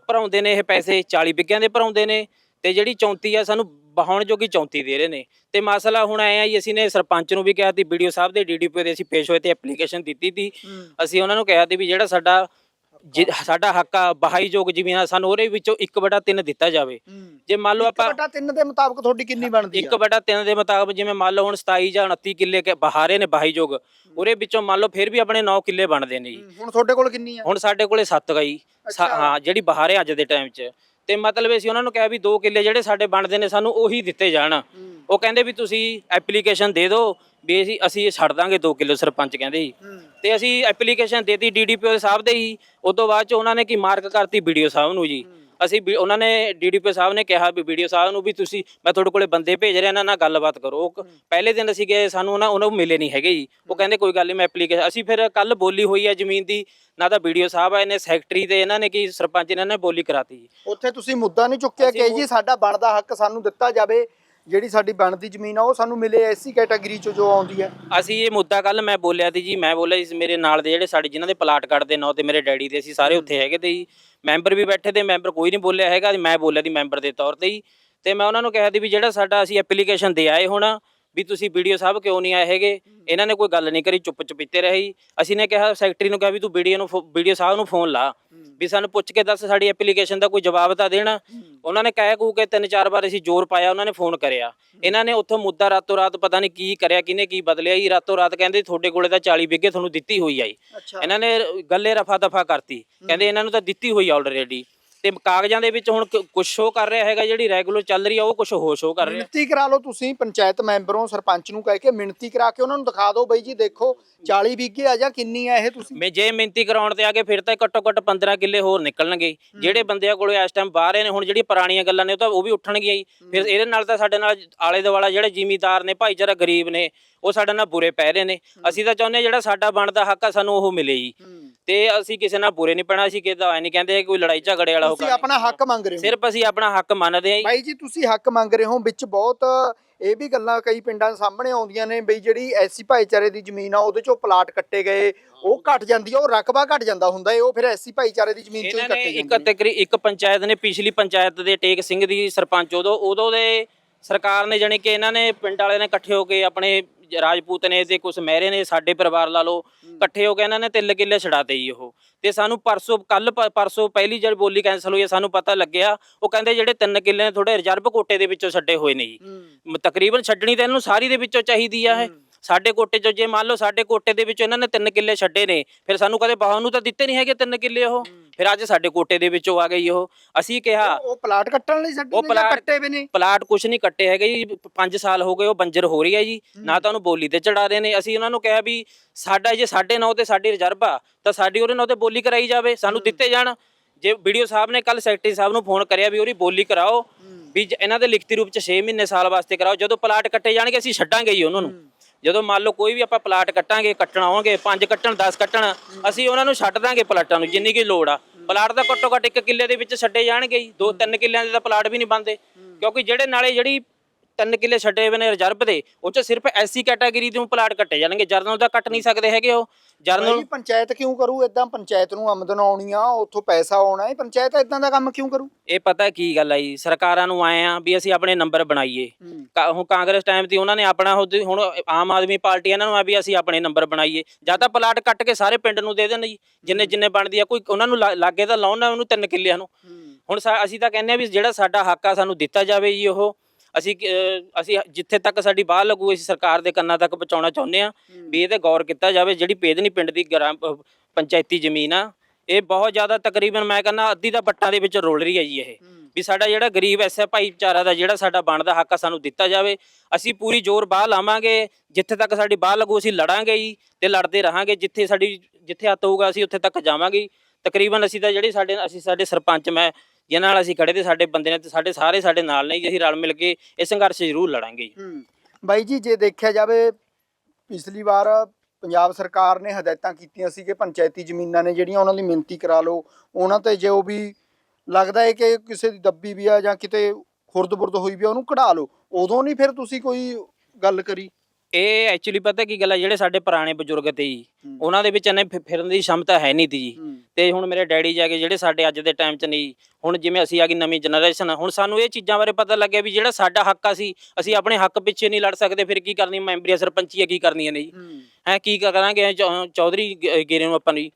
ਭਰਾਉਂਦੇ ਨੇ ਇਹ ਪੈਸੇ 40 ਵਿਗਿਆਂ ਦੇ ਭਰਾਉਂਦੇ ਨੇ ਤੇ ਜਿਹੜੀ 34 ਆ ਸਾਨੂੰ ਬਹਾਉਣ ਜੋਗੀ 34 ਦੇ ਰਹੇ ਨੇ। ਤੇ ਮਸਲਾ ਹੁਣ ਆਇਆ ਜੀ ਅਸੀਂ ਨੇ ਸਰਪੰਚ ਨੂੰ ਵੀ ਕਿਹਾ ਸੀ ਵੀਡੀਓ ਸਾਹਿਬ ਦੇ ਡੀਡੀਪੀ ਦੇ ਅਸੀਂ ਪੇਸ਼ ਹੋਏ ਤੇ ਐਪਲੀਕੇਸ਼ਨ ਦਿੱਤੀ ਸੀ। ਅਸੀਂ ਉਹਨਾਂ ਨੂੰ ਕਿਹਾ ਸੀ ਵੀ ਜਿਹੜਾ ਸਾਡਾ ਜਿ- ਸਾਡਾ ਹੱਕ ਆ ਬਹਾਈ ਯੋਗ ਜ਼ਮੀਨ ਆ ਸਾਨੂੰ ਉਹਦੇ ਵਿੱਚੋਂ 1/3 ਦਿੱਤਾ ਜਾਵੇ। ਜੇ ਮੰਨ ਲਓ ਆਪਾਂ ਬਟਾ 3 ਦੇ ਮੁਤਾਬਕ ਤੁਹਾਡੀ ਕਿੰਨੀ ਬਣਦੀ ਬਟਾ ਤਿੰਨ ਦੇ ਮੁਤਾਬਕ ਜਿਵੇਂ ਮੰਨ ਲਓ ਹੁਣ 27 ਜਾਂ 29 ਕਿੱਲੇ ਕੇ ਬਹਾਰੇ ਨੇ ਬਾਈ ਯੋਗ ਉਹਦੇ ਵਿੱਚੋਂ ਮੰਨ ਲਓ ਫਿਰ ਵੀ ਆਪਣੇ 9 ਕਿੱਲੇ ਬਣਦੇ ਨੇ ਜੀ। ਹੁਣ ਤੁਹਾਡੇ ਕੋਲ ਕਿੰਨੀ ਆ? ਹੁਣ ਸਾਡੇ ਕੋਲੇ 7 ਗਈ ਅੱਛਾ। ਹਾਂ ਜਿਹੜੀ ਬਹਾਰੇ ਅੱਜ ਦੇ ਟਾਈਮ 'ਚ। ਤੇ ਮਤਲਬ ਅਸੀਂ ਉਹਨਾਂ ਨੂੰ ਕਿਹਾ ਵੀ 2 ਕਿੱਲੇ ਜਿਹੜੇ ਸਾਡੇ ਬਣਦੇ ਨੇ ਸਾਨੂੰ ਉਹੀ ਦਿੱਤੇ ਜਾਣ। ਉਹ ਕਹਿੰਦੇ ਵੀ ਤੁਸੀਂ ਐਪਲੀਕੇਸ਼ਨ ਦੇ ਦਿਓ ਵੀ ਅਸੀਂ ਅਸੀਂ ਇਹ ਛੱਡ ਦਾਂਗੇ 2 ਕਿੱਲੇ ਸਰਪੰਚ ਕਹਿੰਦੇ ਜੀ। ਤੇ ਅਸੀਂ ਐਪਲੀਕੇਸ਼ਨ ਦੇਤੀ ਡੀਡੀਪੀਓ ਸਾਹਿਬ ਦੇ ਹੀ। ਉਸ ਤੋਂ ਬਾਅਦ ਚ ਉਹਨਾਂ ਨੇ ਕੀ ਮਾਰਕ ਕਰਤੀ ਵੀਡੀਓ ਸਾਹਿਬ ਨੂੰ ਜੀ। ਅਸੀਂ ਵੀ- ਉਹਨਾਂ ਨੇ ਡੀਡੀਪੀਓ ਸਾਹਿਬ ਨੇ ਕਿਹਾ ਵੀ ਵੀਡੀਓ ਸਾਹਿਬ ਨੂੰ ਵੀ ਤੁਸੀਂ ਮੈਂ ਤੁਹਾਡੇ ਕੋਲੇ ਬੰਦੇ ਭੇਜ ਰਿਹਾ ਇਹਨਾਂ ਨਾਲ ਗੱਲਬਾਤ ਕਰੋ। ਉਹ ਕ- ਪਹਿਲੇ ਦਿਨ ਅਸੀਂ ਗਏ ਸਾਨੂੰ ਉਹਨਾਂ ਉਹਨਾਂ ਨੂੰ ਮਿਲੇ ਨਹੀਂ ਹੈਗੇ ਜੀ। ਉਹ ਕਹਿੰਦੇ ਕੋਈ ਗੱਲ ਨਹੀਂ ਮੈਂ ਐਪਲੀਕੇਸ਼ਨ ਅਸੀਂ ਫਿਰ ਕੱਲ ਬੋਲੀ ਹੋਈ ਹੈ ਜ਼ਮੀਨ ਦੀ ਨਾ ਤਾਂ ਵੀਡੀਓ ਸਾਹਿਬ ਆਏ ਨੇ ਸੈਕਟਰੀ ਤੇ ਇਹਨਾਂ ਨੇ ਕੀ ਸਰਪੰਚ ਇਹਨਾਂ ਨੇ ਬੋਲੀ ਕਰਾਤੀ ਜੀ। ਉੱਥੇ ਤੁਸੀਂ ਮੁੱਦਾ ਨਹੀਂ ਚੁੱਕਿਆ ਕਿ ਜੀ ਸਾਡਾ ਬਣਦਾ ਹੱਕ ਸਾਨੂੰ ਦਿੱਤਾ ਜਾਵੇ। ਜਿਹੜੀ ਸਾਡੀ ਬਣਦੀ ਜ਼ਮੀਨ ਆ ਉਹ ਸਾਨੂੰ ਮਿਲੇ ਐਸੀ ਕੈਟਾਗਰੀ ਚੋਂ ਜੋ ਆਉਂਦੀ ਹੈ। ਅਸੀਂ ਇਹ ਮੁੱਦਾ ਕੱਲ ਮੈਂ ਬੋਲਿਆ ਸੀ ਜੀ ਮੈਂ ਬੋਲਿਆ ਸੀ ਮੇਰੇ ਨਾਲ ਦੇ ਜਿਹੜੇ ਸਾਡੇ ਜਿਨ੍ਹਾਂ ਦੇ ਪਲਾਟ ਕੱਟਦੇ ਨਾਂ ਤੇ ਮੇਰੇ ਡੈਡੀ ਦੇ ਅਸੀਂ ਸਾਰੇ ਉੱਥੇ ਹੈਗੇ ਤੇ ਜੀ। ਮੈਂਬਰ ਵੀ ਬੈਠੇ ਤੇ ਮੈਂਬਰ ਕੋਈ ਨਹੀਂ ਬੋਲਿਆ ਹੈਗਾ ਮੈਂ ਬੋਲਿਆ ਦੀ ਮੈਂਬਰ ਦੇ ਤੌਰ ਤੇ ਹੀ ਤੇ ਮੈਂ ਉਹਨਾਂ ਨੂੰ ਕਿਹਾ ਸੀ ਵੀ ਜਿਹੜਾ ਸਾਡਾ ਅਸੀਂ ਐਪਲੀਕੇਸ਼ਨ ਦੇ ਆਏ ਹੁਣ ਵੀ ਤੁਸੀਂ ਵੀਡੀਓ ਸਾਹਿਬ ਕਿਉਂ ਨਹੀਂ ਆਏ ਹੈਗੇ? ਇਹਨਾਂ ਨੇ ਕੋਈ ਗੱਲ ਨਹੀਂ ਕਰੀ ਚੁੱਪ ਚੁਪੀਤੇ ਰਹੇ। ਜੀ ਅਸੀਂ ਨੇ ਕਿਹਾ ਸੈਕਟਰੀ ਨੂੰ ਕਿਹਾ ਵੀ ਤੂੰ ਵੀਡੀਓ ਨੂੰ ਵੀਡੀਓ ਸਾਹਿਬ ਨੂੰ ਫੋਨ ਲਾ। ਵੀ ਸਾਨੂੰ ਪੁੱਛ ਕੇ ਦੱਸ ਸਾਡੀ ਐਪਲੀਕੇਸ਼ਨ ਦਾ ਕੋਈ ਜਵਾਬ ਤਾਂ ਦੇਣਾ। ਉਹਨਾਂ ਨੇ ਕਹਿ ਕੂ ਕੇ ਤਿੰਨ ਚਾਰ ਵਾਰ ਅਸੀਂ ਜ਼ੋਰ ਪਾਇਆ ਉਹਨਾਂ ਨੇ ਫੋਨ ਕਰਿਆ। ਇਹਨਾਂ ਨੇ ਉੱਥੋਂ ਮੁੱਦਾ ਰਾਤੋਂ ਰਾਤ ਪਤਾ ਨਹੀਂ ਕੀ ਕਰਿਆ ਕਿਹਨੇ ਕੀ ਬਦਲਿਆ। ਜੀ ਰਾਤੋਂ ਰਾਤ ਕਹਿੰਦੇ ਤੁਹਾਡੇ ਕੋਲੇ ਤਾਂ 40 ਵਿਗੇ ਤੁਹਾਨੂੰ ਦਿੱਤੀ ਹੋਈ ਆਈ। ਇਹਨਾਂ ਨੇ ਗੱਲੇ ਰਫਾ ਦਫਾ ਕਰਤੀ। ਕਹਿੰਦੇ ਇਹਨਾਂ ਨੂੰ ਤਾਂ ਦਿੱਤੀ ਹੋਈ ਆਲਰੇਡੀ ਤੇ ਕਾਗਜ਼ਾਂ ਦੇ ਵਿੱਚ ਹੁਣ ਕੁਝ ਸ਼ੋ ਕਰ ਰਿਹਾ ਹੈਗਾ ਜਿਹੜੀ ਰੈਗੂਲਰ ਚੱਲ ਰਹੀ ਆ ਉਹ ਕੁਝ ਹੋਰ ਸ਼ੋ ਕਰ ਰਿਹਾ। ਮਿਣਤੀ ਕਰਾ ਲਓ ਤੁਸੀਂ ਪੰਚਾਇਤ ਮੈਂਬਰੋਂ ਸਰਪੰਚ ਨੂੰ ਕਹਿ ਕੇ ਮਿਣਤੀ ਕਰਾ ਕੇ ਉਹਨਾਂ ਨੂੰ ਦਿਖਾ ਦਿਓ ਬਈ ਜੀ ਦੇਖੋ 40 ਵਿਗੇ ਆ ਜਾਂ ਕਿੰਨੀ ਆ ਇਹ ਤੁਸੀਂ। ਮੈਂ ਜੇ ਮਿਹਨਤੀ ਕਰਾਉਣ ਤੇ ਆ ਕੇ ਫਿਰ ਤਾਂ ਘੱਟੋ ਘੱਟ 15 ਕਿੱਲੇ ਹੋਰ ਨਿਕਲਣਗੇ। ਜਿਹੜੇ ਬੰਦਿਆਂ ਕੋਲੇ ਇਸ ਟਾਈਮ ਬਾਹਰ ਨੇ ਹੁਣ ਜਿਹੜੀਆਂ ਪੁਰਾਣੀਆਂ ਗੱਲਾਂ ਨੇ ਉਹ ਤਾਂ ਉਹ ਵੀ ਉੱਠਣਗੀਆਂ ਹੀ। ਫਿਰ ਇਹਦੇ ਨਾਲ ਤਾਂ ਸਾਡੇ ਨਾਲ ਆਲੇ ਦੁਆਲਾ ਜਿਹੜੇ ਜ਼ਿਮੀਦਾਰ ਨੇ ਭਾਈਚਾਰਾ ਗਰੀਬ ਨੇ ਉਹ ਸਾਡੇ ਨਾਲ ਬੁਰੇ ਪੈ ਰਹੇ ਨੇ। ਅਸੀਂ ਤਾਂ ਚਾਹੁੰਦੇ ਹਾਂ ਜਿਹੜਾ ਸਾਡਾ ਬਣਦਾ ਹੱਕ ਆ ਸਾਨੂੰ ਉਹ ਮਿਲੇ ਜੀ। ਤੇ ਅਸੀਂ ਕਿਸੇ ਨਾਲ ਬੁਰੇ ਨਹੀਂ ਪੈਣਾ ਅਸੀਂ ਕਿਸੇ ਦਾ ਐ ਨਹੀਂ ਕਹਿੰਦੇ ਕੋਈ ਲੜਾਈ ਝਗੜੇ ਵਾਲਾ ਹੋ ਤੁਸੀਂ ਆਪਣਾ ਹੱਕ ਮੰਗ ਰਹੇ ਹੋ। ਸਿਰਫ ਅਸੀਂ ਆਪਣਾ ਹੱਕ ਮੰਨਦੇ ਹਾਂ। ਬਾਈ ਜੀ ਤੁਸੀਂ ਹੱਕ ਮੰਗ ਰਹੇ ਹੋ ਵਿੱਚ ਬਹੁਤ ਇਹ ਵੀ ਗੱਲਾਂ ਕਈ ਪਿੰਡਾਂ ਦੇ ਸਾਹਮਣੇ ਆਉਂਦੀਆਂ ਨੇ ਬਈ ਜਿਹੜੀ ਐਸੀ ਭਾਈਚਾਰੇ ਦੀ ਜ਼ਮੀਨ ਆ ਉਹਦੇ ਚੋਂ ਪਲਾਟ ਕੱਟੇ ਗਏ ਉਹ ਘਟ ਜਾਂਦੀ ਆ ਉਹ ਰਕਬਾ ਘਟ ਜਾਂਦਾ ਹੁੰਦਾ ਏ ਉਹ ਫਿਰ ਐਸੀ ਭਾਈਚਾਰੇ ਦੀ ਜ਼ਮੀਨ ਚੋਂ ਕੱਟੇ ਇੱਕ ਜਾਂਦੇ ਨੇ ਤਕਰੀ ਇੱਕ ਪੰਚਾਇਤ ਨੇ ਪਿਛਲੀ ਪੰਚਾਇਤ ਦੇ ਟੇਕ ਸਿੰਘ ਦੀ ਸਰਪੰਚ ਉਦੋਂ ਉਦੋਂ ਦੇ ਸਰਕਾਰ ਨੇ ਜਾਣੀ ਕਿ ਇਹਨਾਂ ਨੇ ਪਿੰਡ ਵਾਲਿਆਂ ਨੇ ਇਕੱਠੇ ਹੋ ਕੇ ਆਪਣੇ ਰਾਜਪੂਤ ਨੇ ਤੇ ਕੁਝ ਮਹਿਰੇ ਨੇ ਸਾਡੇ ਪਰਿਵਾਰ ਲਾ ਲਓ ਇਕੱਠੇ ਹੋ ਕੇ ਇਹਨਾਂ ਨੇ ਤਿੰਨ ਕਿੱਲੇ ਛਡਾਤੇ ਜੀ ਉਹ। ਤੇ ਸਾਨੂੰ ਪਰਸੋਂ ਕੱਲ ਪਰਸੋਂ ਪਹਿਲੀ ਜਿਹੜੀ ਬੋਲੀ ਕੈਨਸਲ ਹੋਈ ਸਾਨੂੰ ਪਤਾ ਲੱਗਿਆ ਉਹ ਕਹਿੰਦੇ ਜਿਹੜੇ ਤਿੰਨ ਕਿੱਲੇ ਨੇ ਥੋੜੇ ਰਿਜ਼ਰਵ ਕੋਟੇ ਦੇ ਵਿੱਚੋਂ ਛੱਡੇ ਹੋਏ ਨੇ ਜੀ। ਤਕਰੀਬਨ ਛੱਡਣੀ ਤਾਂ ਇਹਨਾਂ ਸਾਰੀ ਦੇ ਵਿੱਚੋਂ ਚਾਹੀਦੀ ਆ ਇਹ। ਸਾਡੇ ਕੋਟੇ ਚੋਂ ਜੇ ਮੰਨ ਲਓ ਸਾਡੇ ਕੋਟੇ ਦੇ ਵਿੱਚੋਂ ਇਹਨਾਂ ਨੇ ਤਿੰਨ ਕਿੱਲੇ ਛੱਡੇ ਨੇ ਫਿਰ ਸਾਨੂੰ ਕਦੇ ਬਾਹਰ ਨੂੰ ਤਾਂ ਦਿੱਤੇ ਨਹੀਂ ਹੈਗੇ ਤਿੰਨ ਕਿੱਲੇ ਉਹ। ਫਿਰ ਅੱਜ ਸਾਡੇ ਕੋਟੇ ਦੇ ਵਿੱਚੋਂ ਆ ਗਈ ਉਹ। ਅਸੀਂ ਕਿਹਾ ਉਹ- ਪਲਾਟ ਕੱਟਣ ਲਈ ਛੱਡੇ ਉਹ ਪਲਾਟ- ਕੱਟੇ ਵੀ ਨੇ ਪਲਾਟ ਕੁਛ ਨਹੀਂ ਕੱਟੇ ਹੈਗੇ ਜੀ। 5 ਸਾਲ ਹੋ ਗਏ ਉਹ ਬੰਜਰ ਹੋ ਰਹੀ ਹੈ ਜੀ। ਨਾ ਤਾਂ ਉਹਨੂੰ ਬੋਲੀ ਤੇ ਚੜਾ ਰਹੇ ਨੇ। ਅਸੀਂ ਉਹਨਾਂ ਨੂੰ ਕਿਹਾ ਵੀ ਸਾਡਾ ਜੇ ਸਾਡੇ ਨਾਂ ਤੇ ਸਾਡੀ ਰਿਜ਼ਰਵ ਆ ਤਾਂ ਸਾਡੀ ਉਹਦੇ ਨਾਂ ਤੇ ਬੋਲੀ ਕਰਾਈ ਜਾਵੇ। ਸਾਨੂੰ ਦਿੱਤੇ ਜਾਣ। ਜੇ ਵੀਡੀਓ ਸਾਹਿਬ ਨੇ ਕੱਲ ਸੈਕਟਰੀ ਸਾਹਿਬ ਨੂੰ ਫੋਨ ਕਰਿਆ ਵੀ ਉਹਦੀ ਬੋਲੀ ਕਰਾਓ ਵੀ ਇਹਨਾਂ ਦੇ ਲਿਖਤੀ ਰੂਪ ਚ 6 ਮਹੀਨੇ ਸਾਲ ਵਾਸਤੇ ਕਰਾਓ। ਜਦੋਂ ਪਲਾਟ ਕੱਟੇ ਜਾਣਗੇ ਅਸੀਂ ਛੱਡਾਂਗੇ ਹੀ ਉਹਨਾਂ। ਨੂੰ ਜਦੋਂ ਮੰਨ ਲਓ ਕੋਈ ਵੀ ਆਪਾਂ ਪਲਾਟ ਕੱਟਾਂਗੇ, ਕੱਟਣ ਆਵਾਂਗੇ 5 ਕੱਟਣ 10 ਕੱਟਣ, ਅਸੀਂ ਉਹਨਾਂ ਨੂੰ ਛੱਡ ਦਾਂਗੇ ਪਲਾਟਾਂ ਨੂੰ, ਜਿੰਨੀ ਕੀ ਲੋੜ ਆ। ਪਲਾਟ ਦਾ ਘੱਟੋ ਘੱਟ ਇੱਕ ਕਿੱਲੇ ਦੇ ਵਿੱਚ ਛੱਡੇ ਜਾਣਗੇ ਹੀ, ਦੋ ਤਿੰਨ ਕਿੱਲਿਆਂ ਦੇ ਤਾਂ ਪਲਾਟ ਵੀ ਨਹੀਂ ਬਣਦੇ। ਕਿਉਂਕਿ ਜਿਹੜੇ ਨਾਲੇ ਜਿਹੜੀ ਤਿੰਨ ਕਿੱਲੇ ਛੱਡੇ ਹੋਏ ਨੇ ਰਿਜ਼ਰਵ ਦੇ ਉਹ ਚ ਸਿਰਫ ਐਸੀ ਕੈਟਾਗਰੀ ਦੇ ਪਲਾਟ ਕੱਟੇ ਜਾਣਗੇ ਜਰਨਲ ਤਾਂ ਕੱਟ ਨਹੀਂ ਸਕਦੇ ਹੈਗੇ ਉਹ। ਜਰਨਲ ਜੀ ਪੰਚਾਇਤ ਕਿਉਂ ਕਰੂ? ਇਦਾਂ ਪੰਚਾਇਤ ਨੂੰ ਆਮਦਨ ਆਉਣੀ ਆ ਉੱਥੋਂ ਪੈਸਾ ਆਉਣਾ ਹੈ ਪੰਚਾਇਤ ਇਦਾਂ ਦਾ ਕੰਮ ਕਿਉਂ ਕਰੂ? ਇਹ ਪਤਾ ਕੀ ਗੱਲ ਆ ਜੀ ਸਰਕਾਰਾਂ ਨੂੰ ਆਏ ਆ ਵੀ ਅਸੀਂ ਆਪਣੇ ਨੰਬਰ ਬਣਾਈਏ। ਕਾ- ਹੁਣ ਕਾਂਗਰਸ ਟਾਈਮ ਤੇ ਉਹਨਾਂ ਨੇ ਆਪਣਾ ਹੁਣ- ਹੁਣ ਆਮ ਆਦਮੀ ਪਾਰਟੀ ਇਹਨਾਂ ਨੂੰ ਆ ਵੀ ਅਸੀਂ ਆਪਣੇ ਨੰਬਰ ਬਣਾਈਏ। ਜਾਂ ਤਾਂ ਪਲਾਟ ਕੱਟ ਕੇ ਸਾਰੇ ਪਿੰਡ ਨੂੰ ਦੇ ਦੇਣ ਜੀ ਜਿੰਨੇ ਜਿੰਨੇ ਬਣਦੀ ਆ ਕੋਈ ਉਹਨਾਂ ਨੂੰ ਲਾ- ਲਾਗੇ ਤਾਂ ਲਾਉਣ ਨਾ ਉਹਨੂੰ ਤਿੰਨ ਕਿੱਲਿਆਂ ਨੂੰ। ਹੁਣ ਸਾ- ਅਸੀਂ ਤਾਂ ਕਹਿੰਦੇ ਆ ਵੀ ਜਿਹੜਾ ਸਾਡਾ ਹੱਕ ਆ ਸਾਨੂੰ ਦਿੱਤਾ ਜਾਵੇ ਜੀ ਉਹ। ਅਸੀਂ ਅਸੀਂ ਜਿੱਥੇ ਤੱਕ ਸਾਡੀ ਬਾਹ ਲੱਗੂ ਅਸੀਂ ਸਰਕਾਰ ਦੇ ਕੰਨਾਂ ਤੱਕ ਪਹੁੰਚਾਉਣਾ ਚਾਹੁੰਦੇ ਆ ਵੀ ਇਹ ਤੇ ਗੌਰ ਕੀਤਾ ਜਾਵੇ। ਜਿਹੜੀ ਪੇਦਨੀ ਪਿੰਡ ਦੀ ਗ੍ਰਾਮ ਪੰਚਾਇਤੀ ਜ਼ਮੀਨ ਆ ਇਹ ਬਹੁਤ ਜ਼ਿਆਦਾ ਤਕਰੀਬਨ ਮੈਂ ਕਹਿੰਦਾ ਅੱਧੀ ਤਾਂ ਪੱਟਾਂ ਦੇ ਵਿੱਚ ਰੋਲ ਰਹੀ ਹੈ ਜੀ ਇਹ। ਵੀ ਸਾਡਾ ਜਿਹੜਾ ਗਰੀਬ ਐਸਾ ਭਾਈਚਾਰਾ ਦਾ ਜਿਹੜਾ ਸਾਡਾ ਬਣਦਾ ਹੱਕ ਆ ਸਾਨੂੰ ਦਿੱਤਾ ਜਾਵੇ। ਅਸੀਂ ਪੂਰੀ ਜ਼ੋਰ ਬਾਹ ਲਾਵਾਂਗੇ। ਜਿੱਥੇ ਤੱਕ ਸਾਡੀ ਬਾਹ ਲੱਗੂ ਅਸੀਂ ਲੜਾਂਗੇ ਜੀ ਤੇ ਲੜਦੇ ਰਹਾਂਗੇ। ਜਿੱਥੇ ਸਾਡੀ ਜਿੱਥੇ ਹੱਥ ਹੋਊਗਾ ਅਸੀਂ ਉੱਥੇ ਤੱਕ ਜਾਵਾਂਗੇ। ਤਕਰੀਬਨ ਅਸੀਂ ਤਾਂ ਜਿਹੜੇ ਸਾਡੇ ਅਸੀਂ ਸਾਡੇ ਸਰਪੰਚ ਮੈਂ ਜਿਨ੍ਹਾਂ ਨਾਲ ਅਸੀਂ ਖੜੇ ਤੇ ਸਾਡੇ ਬੰਦੇ ਨੇ ਤੇ ਸਾਡੇ ਸਾਰੇ ਸਾਡੇ ਨਾਲ ਨੇ ਜੀ, ਅਸੀਂ ਰਲ ਮਿਲ ਕੇ ਇਹ ਸੰਘਰਸ਼ ਜ਼ਰੂਰ ਲੜਾਂਗੇ ਜੀ। ਹੂੰ, ਬਾਈ ਜੀ, ਜੇ ਦੇਖਿਆ ਜਾਵੇ, ਪਿਛਲੀ ਵਾਰ ਪੰਜਾਬ ਸਰਕਾਰ ਨੇ ਹਦਾਇਤਾਂ ਕੀਤੀਆਂ ਸੀ ਕਿ ਪੰਚਾਇਤੀ ਜ਼ਮੀਨਾਂ ਨੇ ਜਿਹੜੀਆਂ ਉਹਨਾਂ ਦੀ ਮਿਹਨਤੀ ਕਰਾ ਲਓ, ਉਹਨਾਂ ਤੇ ਜੋ ਵੀ ਲੱਗਦਾ ਹੈ ਕਿ ਕਿਸੇ ਦੀ ਦੱਬੀ ਵੀ ਆ ਜਾਂ ਕਿਤੇ ਖੁਰਦ-ਬੁਰਦ ਹੋਈ ਵੀ ਆ, ਉਹਨੂੰ ਕਢਾ ਲਓ, ਉਦੋਂ ਨਹੀਂ ਫਿਰ ਤੁਸੀਂ ਕੋਈ ਗੱਲ ਕਰੀ? ਇਹ ਐਕਚੁਅਲੀ ਪਤਾ ਕੀ ਗੱਲ ਹੈ ਜਿਹੜੇ ਸਾਡੇ ਪੁਰਾਣੇ ਬਜ਼ੁਰਗ ਤੇ ਜੀ। ਉਹਨਾਂ ਦੇ ਵਿੱਚ ਇਹਨੇ ਫਿ- ਫਿਰਨ ਦੀ ਸ਼ਮਤਾ ਹੈ ਨਹੀਂ ਤੀ ਜੀ। ਤੇ ਹੁਣ ਮੇਰੇ ਡੈਡੀ ਜਾ ਕੇ ਜਿਹੜੇ ਸਾਡੇ ਅੱਜ ਦੇ ਟਾਈਮ 'ਚ ਨਹੀਂ ਹੁਣ ਜਿਵੇਂ ਅਸੀਂ ਆ ਗਈ ਨਵੀਂ ਜਨਰੇਸ਼ਨ ਹੁਣ ਸਾਨੂੰ ਇਹ ਚੀਜ਼ਾਂ ਬਾਰੇ ਪਤਾ ਲੱਗਿਆ ਵੀ ਜਿਹੜਾ ਸਾਡਾ ਹੱਕ ਆ ਸੀ ਅਸੀਂ ਆਪਣੇ ਹੱਕ ਪਿੱਛੇ ਨਹੀਂ ਲੜ ਸਕਦੇ ਫਿਰ ਕੀ ਕਰਨੀ ਮੈਂਬਰੀਆਂ ਸਰਪੰਚੀਆਂ ਕੀ ਕਰਨੀਆਂ ਨੇ ਜੀ। ਹੂੰ। ਕੀ ਕਰਾਂਗੇ ਚੌਧਰੀ ਗੇਰੇ ਨੂੰ ਆਪਾਂ ਨੂੰ।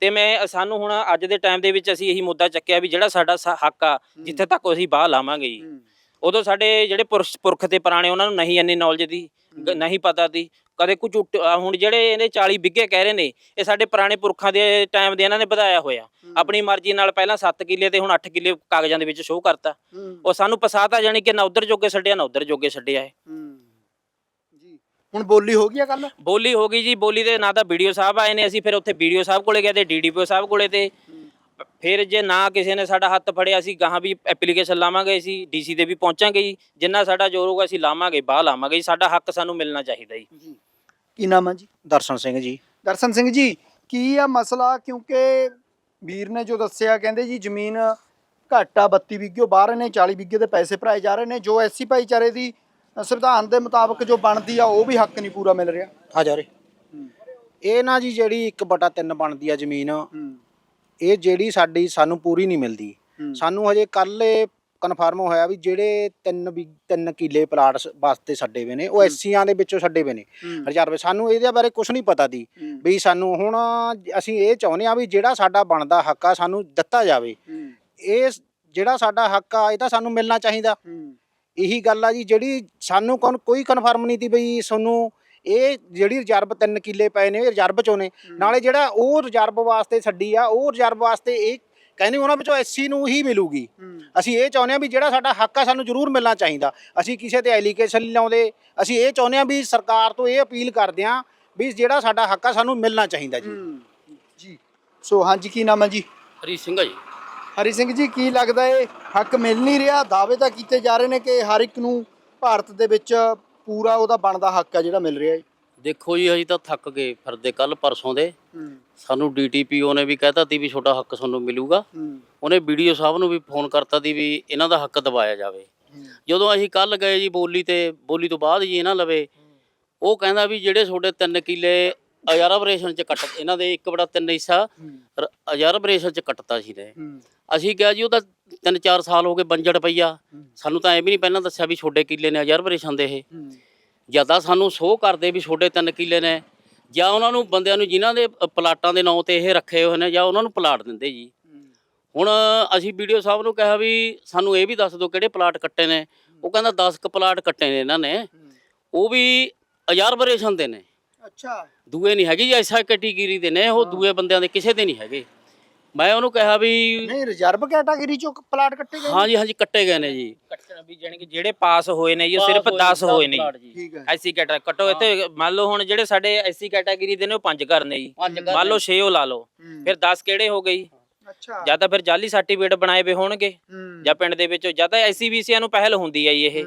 ਤੇ ਮੈਂ ਸਾਨੂੰ ਹੁਣ ਅੱਜ ਦੇ ਟਾਈਮ ਦੇ ਵਿੱਚ ਅਸੀਂ ਇਹੀ ਮੁੱਦਾ ਚੱਕਿਆ ਵੀ ਜਿਹੜਾ ਸਾਡਾ ਹੱਕ ਆ ਜਿੱਥੇ ਤੱਕ ਅਸੀਂ ਬਾਹ ਲਾਵਾਂਗੇ ਜੀ। ਉਦੋਂ ਸਾਡੇ ਜਿਹੜੇ ਪੁਰਖ ਤੇ ਪੁਰਾਣੇ ਉਹਨਾਂ ਨੂੰ ਨਹੀਂ ਇੰਨੀ ਨੌਲੇਜ ਦੀ। ਗ- ਨਹੀਂ ਪਤਾ ਦੀ ਕਦੇ ਕੁਝ ਹੁਣ ਜਿਹੜੇ ਇਹਨੇ 40 ਬਿੱਗੇ ਕਹਿ ਰਹੇ ਨੇ ਇਹ ਸਾਡੇ ਪੁਰਾਣੇ ਪੁਰਖਾਂ ਦੇ ਟਾਈਮ ਦੇ ਇਹਨਾਂ ਨੇ ਵਧਾਇਆ ਹੋਇਆ। ਆਪਣੀ ਮਰਜ਼ੀ ਨਾਲ ਪਹਿਲਾਂ 7 ਕਿੱਲੇ ਤੇ ਹੁਣ 8 ਕਿੱਲੇ ਕਾਗਜ਼ਾਂ ਦੇ ਵਿੱਚ ਸ਼ੋਅ ਕਰਤਾ। ਹੂੰ। ਉਹ ਸਾਨੂੰ ਪਸਾਤਾ ਜਾਣੀ ਕਿ ਨਾ ਉਧਰ ਜੋਗੇ ਛੱਡਿਆ ਨਾ ਉਧਰ ਜੋਗੇ ਛੱਡਿਆ ਹੂੰ। ਜੀ। ਹੁਣ ਬੋਲੀ ਹੋ ਗਈ ਆ ਕੱਲ ਬੋਲੀ ਹੋ ਗਈ ਜੀ ਬੋਲੀ ਦੇ ਨਾ ਤਾਂ ਵੀਡੀਓ ਸਾਹਿਬ ਆਏ ਨੇ ਅਸੀਂ ਫਿਰ ਉੱਥੇ ਵੀਡੀਓ ਸਾਹਿਬ ਕੋਲੇ ਗਏ ਤੇ ਡੀਡੀਪੀਓ ਸਾਹਿਬ ਕੋਲੇ ਤੇ ਫਿਰ ਜੇ ਨਾ ਕਿਸੇ ਨੇ ਸਾਡਾ ਹੱਥ ਫੜਿਆ ਅਸੀਂ ਗਾਹਾਂ ਵੀ ਐਪਲੀਕੇਸ਼ਨ ਲਾਵਾਂਗੇ ਅਸੀਂ ਡੀਸੀ ਦੇ ਵੀ ਪਹੁੰਚਾਂਗੇ ਜੀ। ਜਿੰਨਾ ਸਾਡਾ ਜ਼ੋਰ ਹੋਊਗਾ ਅਸੀਂ ਲਾਵਾਂਗੇ ਬਾਹ ਲਾਵਾਂਗੇ ਜੀ। ਸਾਡਾ ਹੱਕ ਸਾਨੂੰ ਮਿਲਣਾ ਚਾਹੀਦਾ ਜੀ। ਜੀ। ਕੀ ਨਾਮ ਹੈ ਜੀ? ਦਰਸ਼ਨ ਸਿੰਘ ਜੀ। ਦਰਸ਼ਨ ਸਿੰਘ ਜੀ ਕੀ ਆ ਮਸਲਾ? ਕਿਉਂਕਿ ਵੀਰ ਨੇ ਜੋ ਦੱਸਿਆ ਕਹਿੰਦੇ ਜੀ ਜ਼ਮੀਨ ਘੱਟ ਆ 32 ਵਿਗੇ ਬਾਹਰ ਨੇ 40 ਵਿਗੇ ਦੇ ਪੈਸੇ ਭਰਾਏ ਜਾ ਰਹੇ ਨੇ। ਜੋ ਐਸੀ ਭਾਈਚਾਰੇ ਦੀ ਸੰਵਿਧਾਨ ਦੇ ਮੁਤਾਬਕ ਜੋ ਬਣਦੀ ਆ ਉਹ ਵੀ ਹੱਕ ਨਹੀਂ ਪੂਰਾ ਮਿਲ ਰਿਹਾ। ਹਜ਼ਾਰੇ ਇਹ ਨਾ ਜੀ ਜਿਹੜੀ 1 ਬਟਾ 3 ਬਣਦੀ ਆ ਜ਼ਮੀਨ ਹੂੰ। ਇਹ ਜਿਹੜੀ ਸਾਡੀ ਸਾਨੂੰ ਪੂਰੀ ਨਹੀਂ ਮਿਲਦੀ। ਸਾਨੂੰ ਹਜੇ ਕੱਲ ਕਨਫਰਮ ਹੋਇਆ ਵੀ ਜਿਹੜੇ ਤਿੰਨ ਵੀ ਤਿੰਨ ਕਿੱਲੇ ਪਲਾਟ ਸ- ਵਾਸਤੇ ਛੱਡੇ ਵੇ ਨੇ ਉਹ ਐਸੀਆਂ ਦੇ ਵਿੱਚੋਂ ਛੱਡੇ ਵੇ ਨੇ। ਰਿਜ਼ਰਵ ਸਾਨੂੰ ਇਹਦੇ ਬਾਰੇ ਕੁਝ ਨਹੀਂ ਪਤਾ ਦੀ। ਵੀ ਸਾਨੂੰ ਹੁਣ ਅਸੀਂ ਇਹ ਚਾਹੁੰਦੇ ਆ ਵੀ ਜਿਹੜਾ ਸਾਡਾ ਬਣਦਾ ਹੱਕ ਆ ਸਾਨੂੰ ਦਿੱਤਾ ਜਾਵੇ। ਇਹ ਜਿਹੜਾ ਸਾਡਾ ਹੱਕ ਆ ਇਹ ਤਾਂ ਸਾਨੂੰ ਮਿਲਣਾ ਚਾਹੀਦਾ। ਇਹੀ ਗੱਲ ਆ ਜੀ ਜਿਹੜੀ ਸਾਨੂੰ ਕੋਈ ਕਨਫਰਮ ਨਹੀਂ ਦੀ ਬਈ ਸਾਨੂੰ ਇਹ ਜਿਹੜੀ ਰਿਜ਼ਰਵ ਤਿੰਨ ਕਿੱਲੇ ਪਏ ਨੇ ਇਹ ਰਿਜ਼ਰਵ ਚੋਂ ਨੇ। ਨਾਲੇ ਜਿਹੜਾ ਉਹ ਰਿਜ਼ਰਵ ਵਾਸਤੇ ਛੱਡੀ ਆ ਉਹ ਰਿਜ਼ਰਵ ਵਾਸਤੇ ਇਹ ਕਹਿੰਦੇ ਉਹਨਾਂ ਵਿੱਚੋਂ ਐਸਸੀ ਨੂੰ ਹੀ ਮਿਲੂਗੀ। ਅਸੀਂ ਇਹ ਚਾਹੁੰਦੇ ਆ ਵੀ ਜਿਹੜਾ ਸਾਡਾ ਹੱਕ ਆ ਸਾਨੂੰ ਜ਼ਰੂਰ ਮਿਲਣਾ ਚਾਹੀਦਾ। ਅਸੀਂ ਕਿਸੇ ਤੇ ਐਲੀਗੇਸ਼ਨ ਨਹੀਂ ਲਾਉਂਦੇ। ਅਸੀਂ ਇਹ ਚਾਹੁੰਦੇ ਆ ਵੀ ਸਰਕਾਰ ਤੋਂ ਇਹ ਅਪੀਲ ਕਰਦੇ ਆ ਵੀ ਜਿਹੜਾ ਸਾਡਾ ਹੱਕ ਆ ਸਾਨੂੰ ਮਿਲਣਾ ਚਾਹੀਦਾ ਜੀ। ਜੀ। ਸੋ ਹਾਂਜੀ ਕੀ ਨਾਮ ਹੈ ਜੀ? ਹਰੀ ਸਿੰਘ ਆ ਜੀ। ਹਰੀ ਸਿੰਘ ਜੀ ਕੀ ਲੱਗਦਾ ਹੈ ਹੱਕ ਮਿਲ ਨਹੀਂ ਰਿਹਾ। ਦਾਅਵੇ ਤਾਂ ਕੀਤੇ ਜਾ ਰਹੇ ਨੇ ਕਿ ਹਰ ਇੱਕ ਨੂੰ ਭਾਰਤ ਦੇ ਵਿੱਚ ਪੂਰਾ ਉਹਦਾ ਬਣਦਾ ਹੱਕ ਆ ਜਿਹੜਾ ਮਿਲ ਰਿਹਾ ਹੈ ਦੇਖੋ ਜੀ ਅਸੀਂ ਤਾਂ ਥੱਕ ਗਏ ਫਿਰਦੇ ਕੱਲ ਪਰਸੋਂ ਦੇ। ਸਾਨੂੰ ਡੀਟੀਪੀਓ ਨੇ ਵੀ ਕਹਿਤਾ ਤੀ ਵੀ ਛੋਟਾ ਹੱਕ ਤੁਹਾਨੂੰ ਮਿਲੂਗਾ। ਉਹਨੇ ਵੀਡੀਓ ਸਾਹਿਬ ਨੂੰ ਵੀ ਫੋਨ ਕਰਤਾ ਤੀ ਵੀ ਇਹਨਾਂ ਦਾ ਹੱਕ ਦਬਾਇਆ ਜਾਵੇ। ਜਦੋਂ ਅਸੀਂ ਕੱਲ ਗਏ ਜੀ ਬੋਲੀ ਤੇ ਬੋਲੀ ਤੋਂ ਬਾਅਦ ਜੀ ਇਹਨਾਂ ਲਵੇ ਉਹ ਕਹਿੰਦਾ ਵੀ ਜਿਹੜੇ ਤੁਹਾਡੇ ਤਿੰਨ ਕਿੱਲੇ ਅਜ਼ਾਰਬਰੇਸ਼ਨ ਚ ਕੱਟ ਇਹਨਾਂ ਦੇ ਇੱਕ ਬੜਾ ਤਿੰਨ ਹਿੱਸਾ ਅਜ਼ਾਰਬਰੇਸ਼ਨ ਚ ਕੱਟਤਾ ਸੀ ਨੇ ਅਸੀਂ ਕਿਹਾ ਜੀ ਉਹ ਤਾਂ ਤਿੰਨ ਚਾਰ ਸਾਲ ਹੋ ਗਏ ਬੰਜੜ ਪਈਆ ਸਾਨੂੰ ਤਾਂ ਐ ਵੀ ਨਹੀਂ ਪਹਿਲਾਂ ਦੱਸਿਆ ਵੀ ਛੋਡੇ ਕਿੱਲੇ ਨੇ ਅਜ਼ਾਰਬਰੇਸ਼ਨ ਦੇ ਇਹ। ਹੂੰ। ਜਾਂ ਤਾਂ ਸਾਨੂੰ ਸੋਹ ਕਰਦੇ ਵੀ ਛੋਡੇ ਤਿੰਨ ਕਿੱਲੇ ਨੇ। ਜਾਂ ਉਹਨਾਂ ਨੂੰ ਬੰਦਿਆਂ ਨੂੰ ਜਿਨ੍ਹਾਂ ਦੇ ਪਲਾਟਾਂ ਦੇ ਨਾਂ ਤੇ ਇਹ ਰੱਖੇ ਹੋਏ ਨੇ ਜਾਂ ਉਹਨਾਂ ਨੂੰ ਪਲਾਟ ਦਿੰਦੇ ਜੀ। ਹੁਣ ਅਸੀਂ ਵੀਡੀਓ ਸਾਹਿਬ ਨੂੰ ਕਿਹਾ ਵੀ ਸਾਨੂੰ ਇਹ ਵੀ ਦੱਸ ਦਿਓ ਕਿਹੜੇ ਪਲਾਟ ਕੱਟੇ ਨੇ। ਉਹ ਕਹਿੰਦਾ 10 ਕ ਪਲਾਟ ਕੱਟੇ ਨੇ ਇਹਨਾਂ ਨੇ। ਉਹ ਵੀ ਅਜ਼ਾਰਬਰੇਸ਼ਨ ਦੇ ਨੇ। ਅੱਛਾ। ਦੂਏ ਨਹੀਂ ਹੈਗੇ ਜੀ ਐਸਾ ਕੈਟੇਗਰੀ ਦੇ ਨੇ ਉਹ ਦੂਏ ਬੰਦਿਆਂ ਦੇ ਕਿਸੇ ਦੇ ਨਹੀਂ ਹੈਗੇ। ਮੈਂ ਉਹਨੂੰ ਕਿਹਾ ਵੀ ਨਹੀਂ ਰਿਜ਼ਰਵ ਕੈਟਾਗਰੀ ਚੋਂ ਪਲਾਟ ਕੱਟੇ ਗਏ ਹਾਂਜੀ ਹਾਂਜੀ ਕੱਟੇ ਗਏ ਨੇ ਜੀ। ਕੱਟਣ ਵੀ ਜਾਣੀ ਕਿ ਜਿਹੜੇ ਪਾਸ ਹੋਏ ਨੇ ਜੀ ਉਹ ਸਿਰਫ ਪਾਸ 10 ਹੋਏ ਨੇ। ਠੀਕ ਹੈ। ਐਸੀ ਕੈਟਾ ਕੱਟੋ ਇੱਥੇ ਮੰਨ ਲਓ ਹੁਣ ਜਿਹੜੇ ਸਾਡੇ ਐਸੀ ਕੈਟਾਗਰੀ ਦੇ ਨੇ ਉਹ ਪੰਜ ਘਰ ਨੇ ਜੀ। ਮੰਨ ਲਓ ਨੇ। 6 ਉਹ ਲਾ ਲਓ। ਫਿਰ 10 ਕਿਹੜੇ ਹੋ ਗਈ ਅੱਛਾ। ਜਾਂ ਤਾਂ ਫਿਰ ਜਾਲੀ ਸਰਟੀਫਿਕੇਟ ਬਣਾਏ ਵੇ ਹੋਣਗੇ। ਜਾਂ ਪਿੰਡ ਦੇ ਵਿੱਚ ਜਾਂ ਤਾਂ ਐਸਸੀਬੀਸੀਆਂ ਨੂੰ ਪਹਿਲ ਹੁੰਦੀ ਹੈ ਜੀ ਇਹ।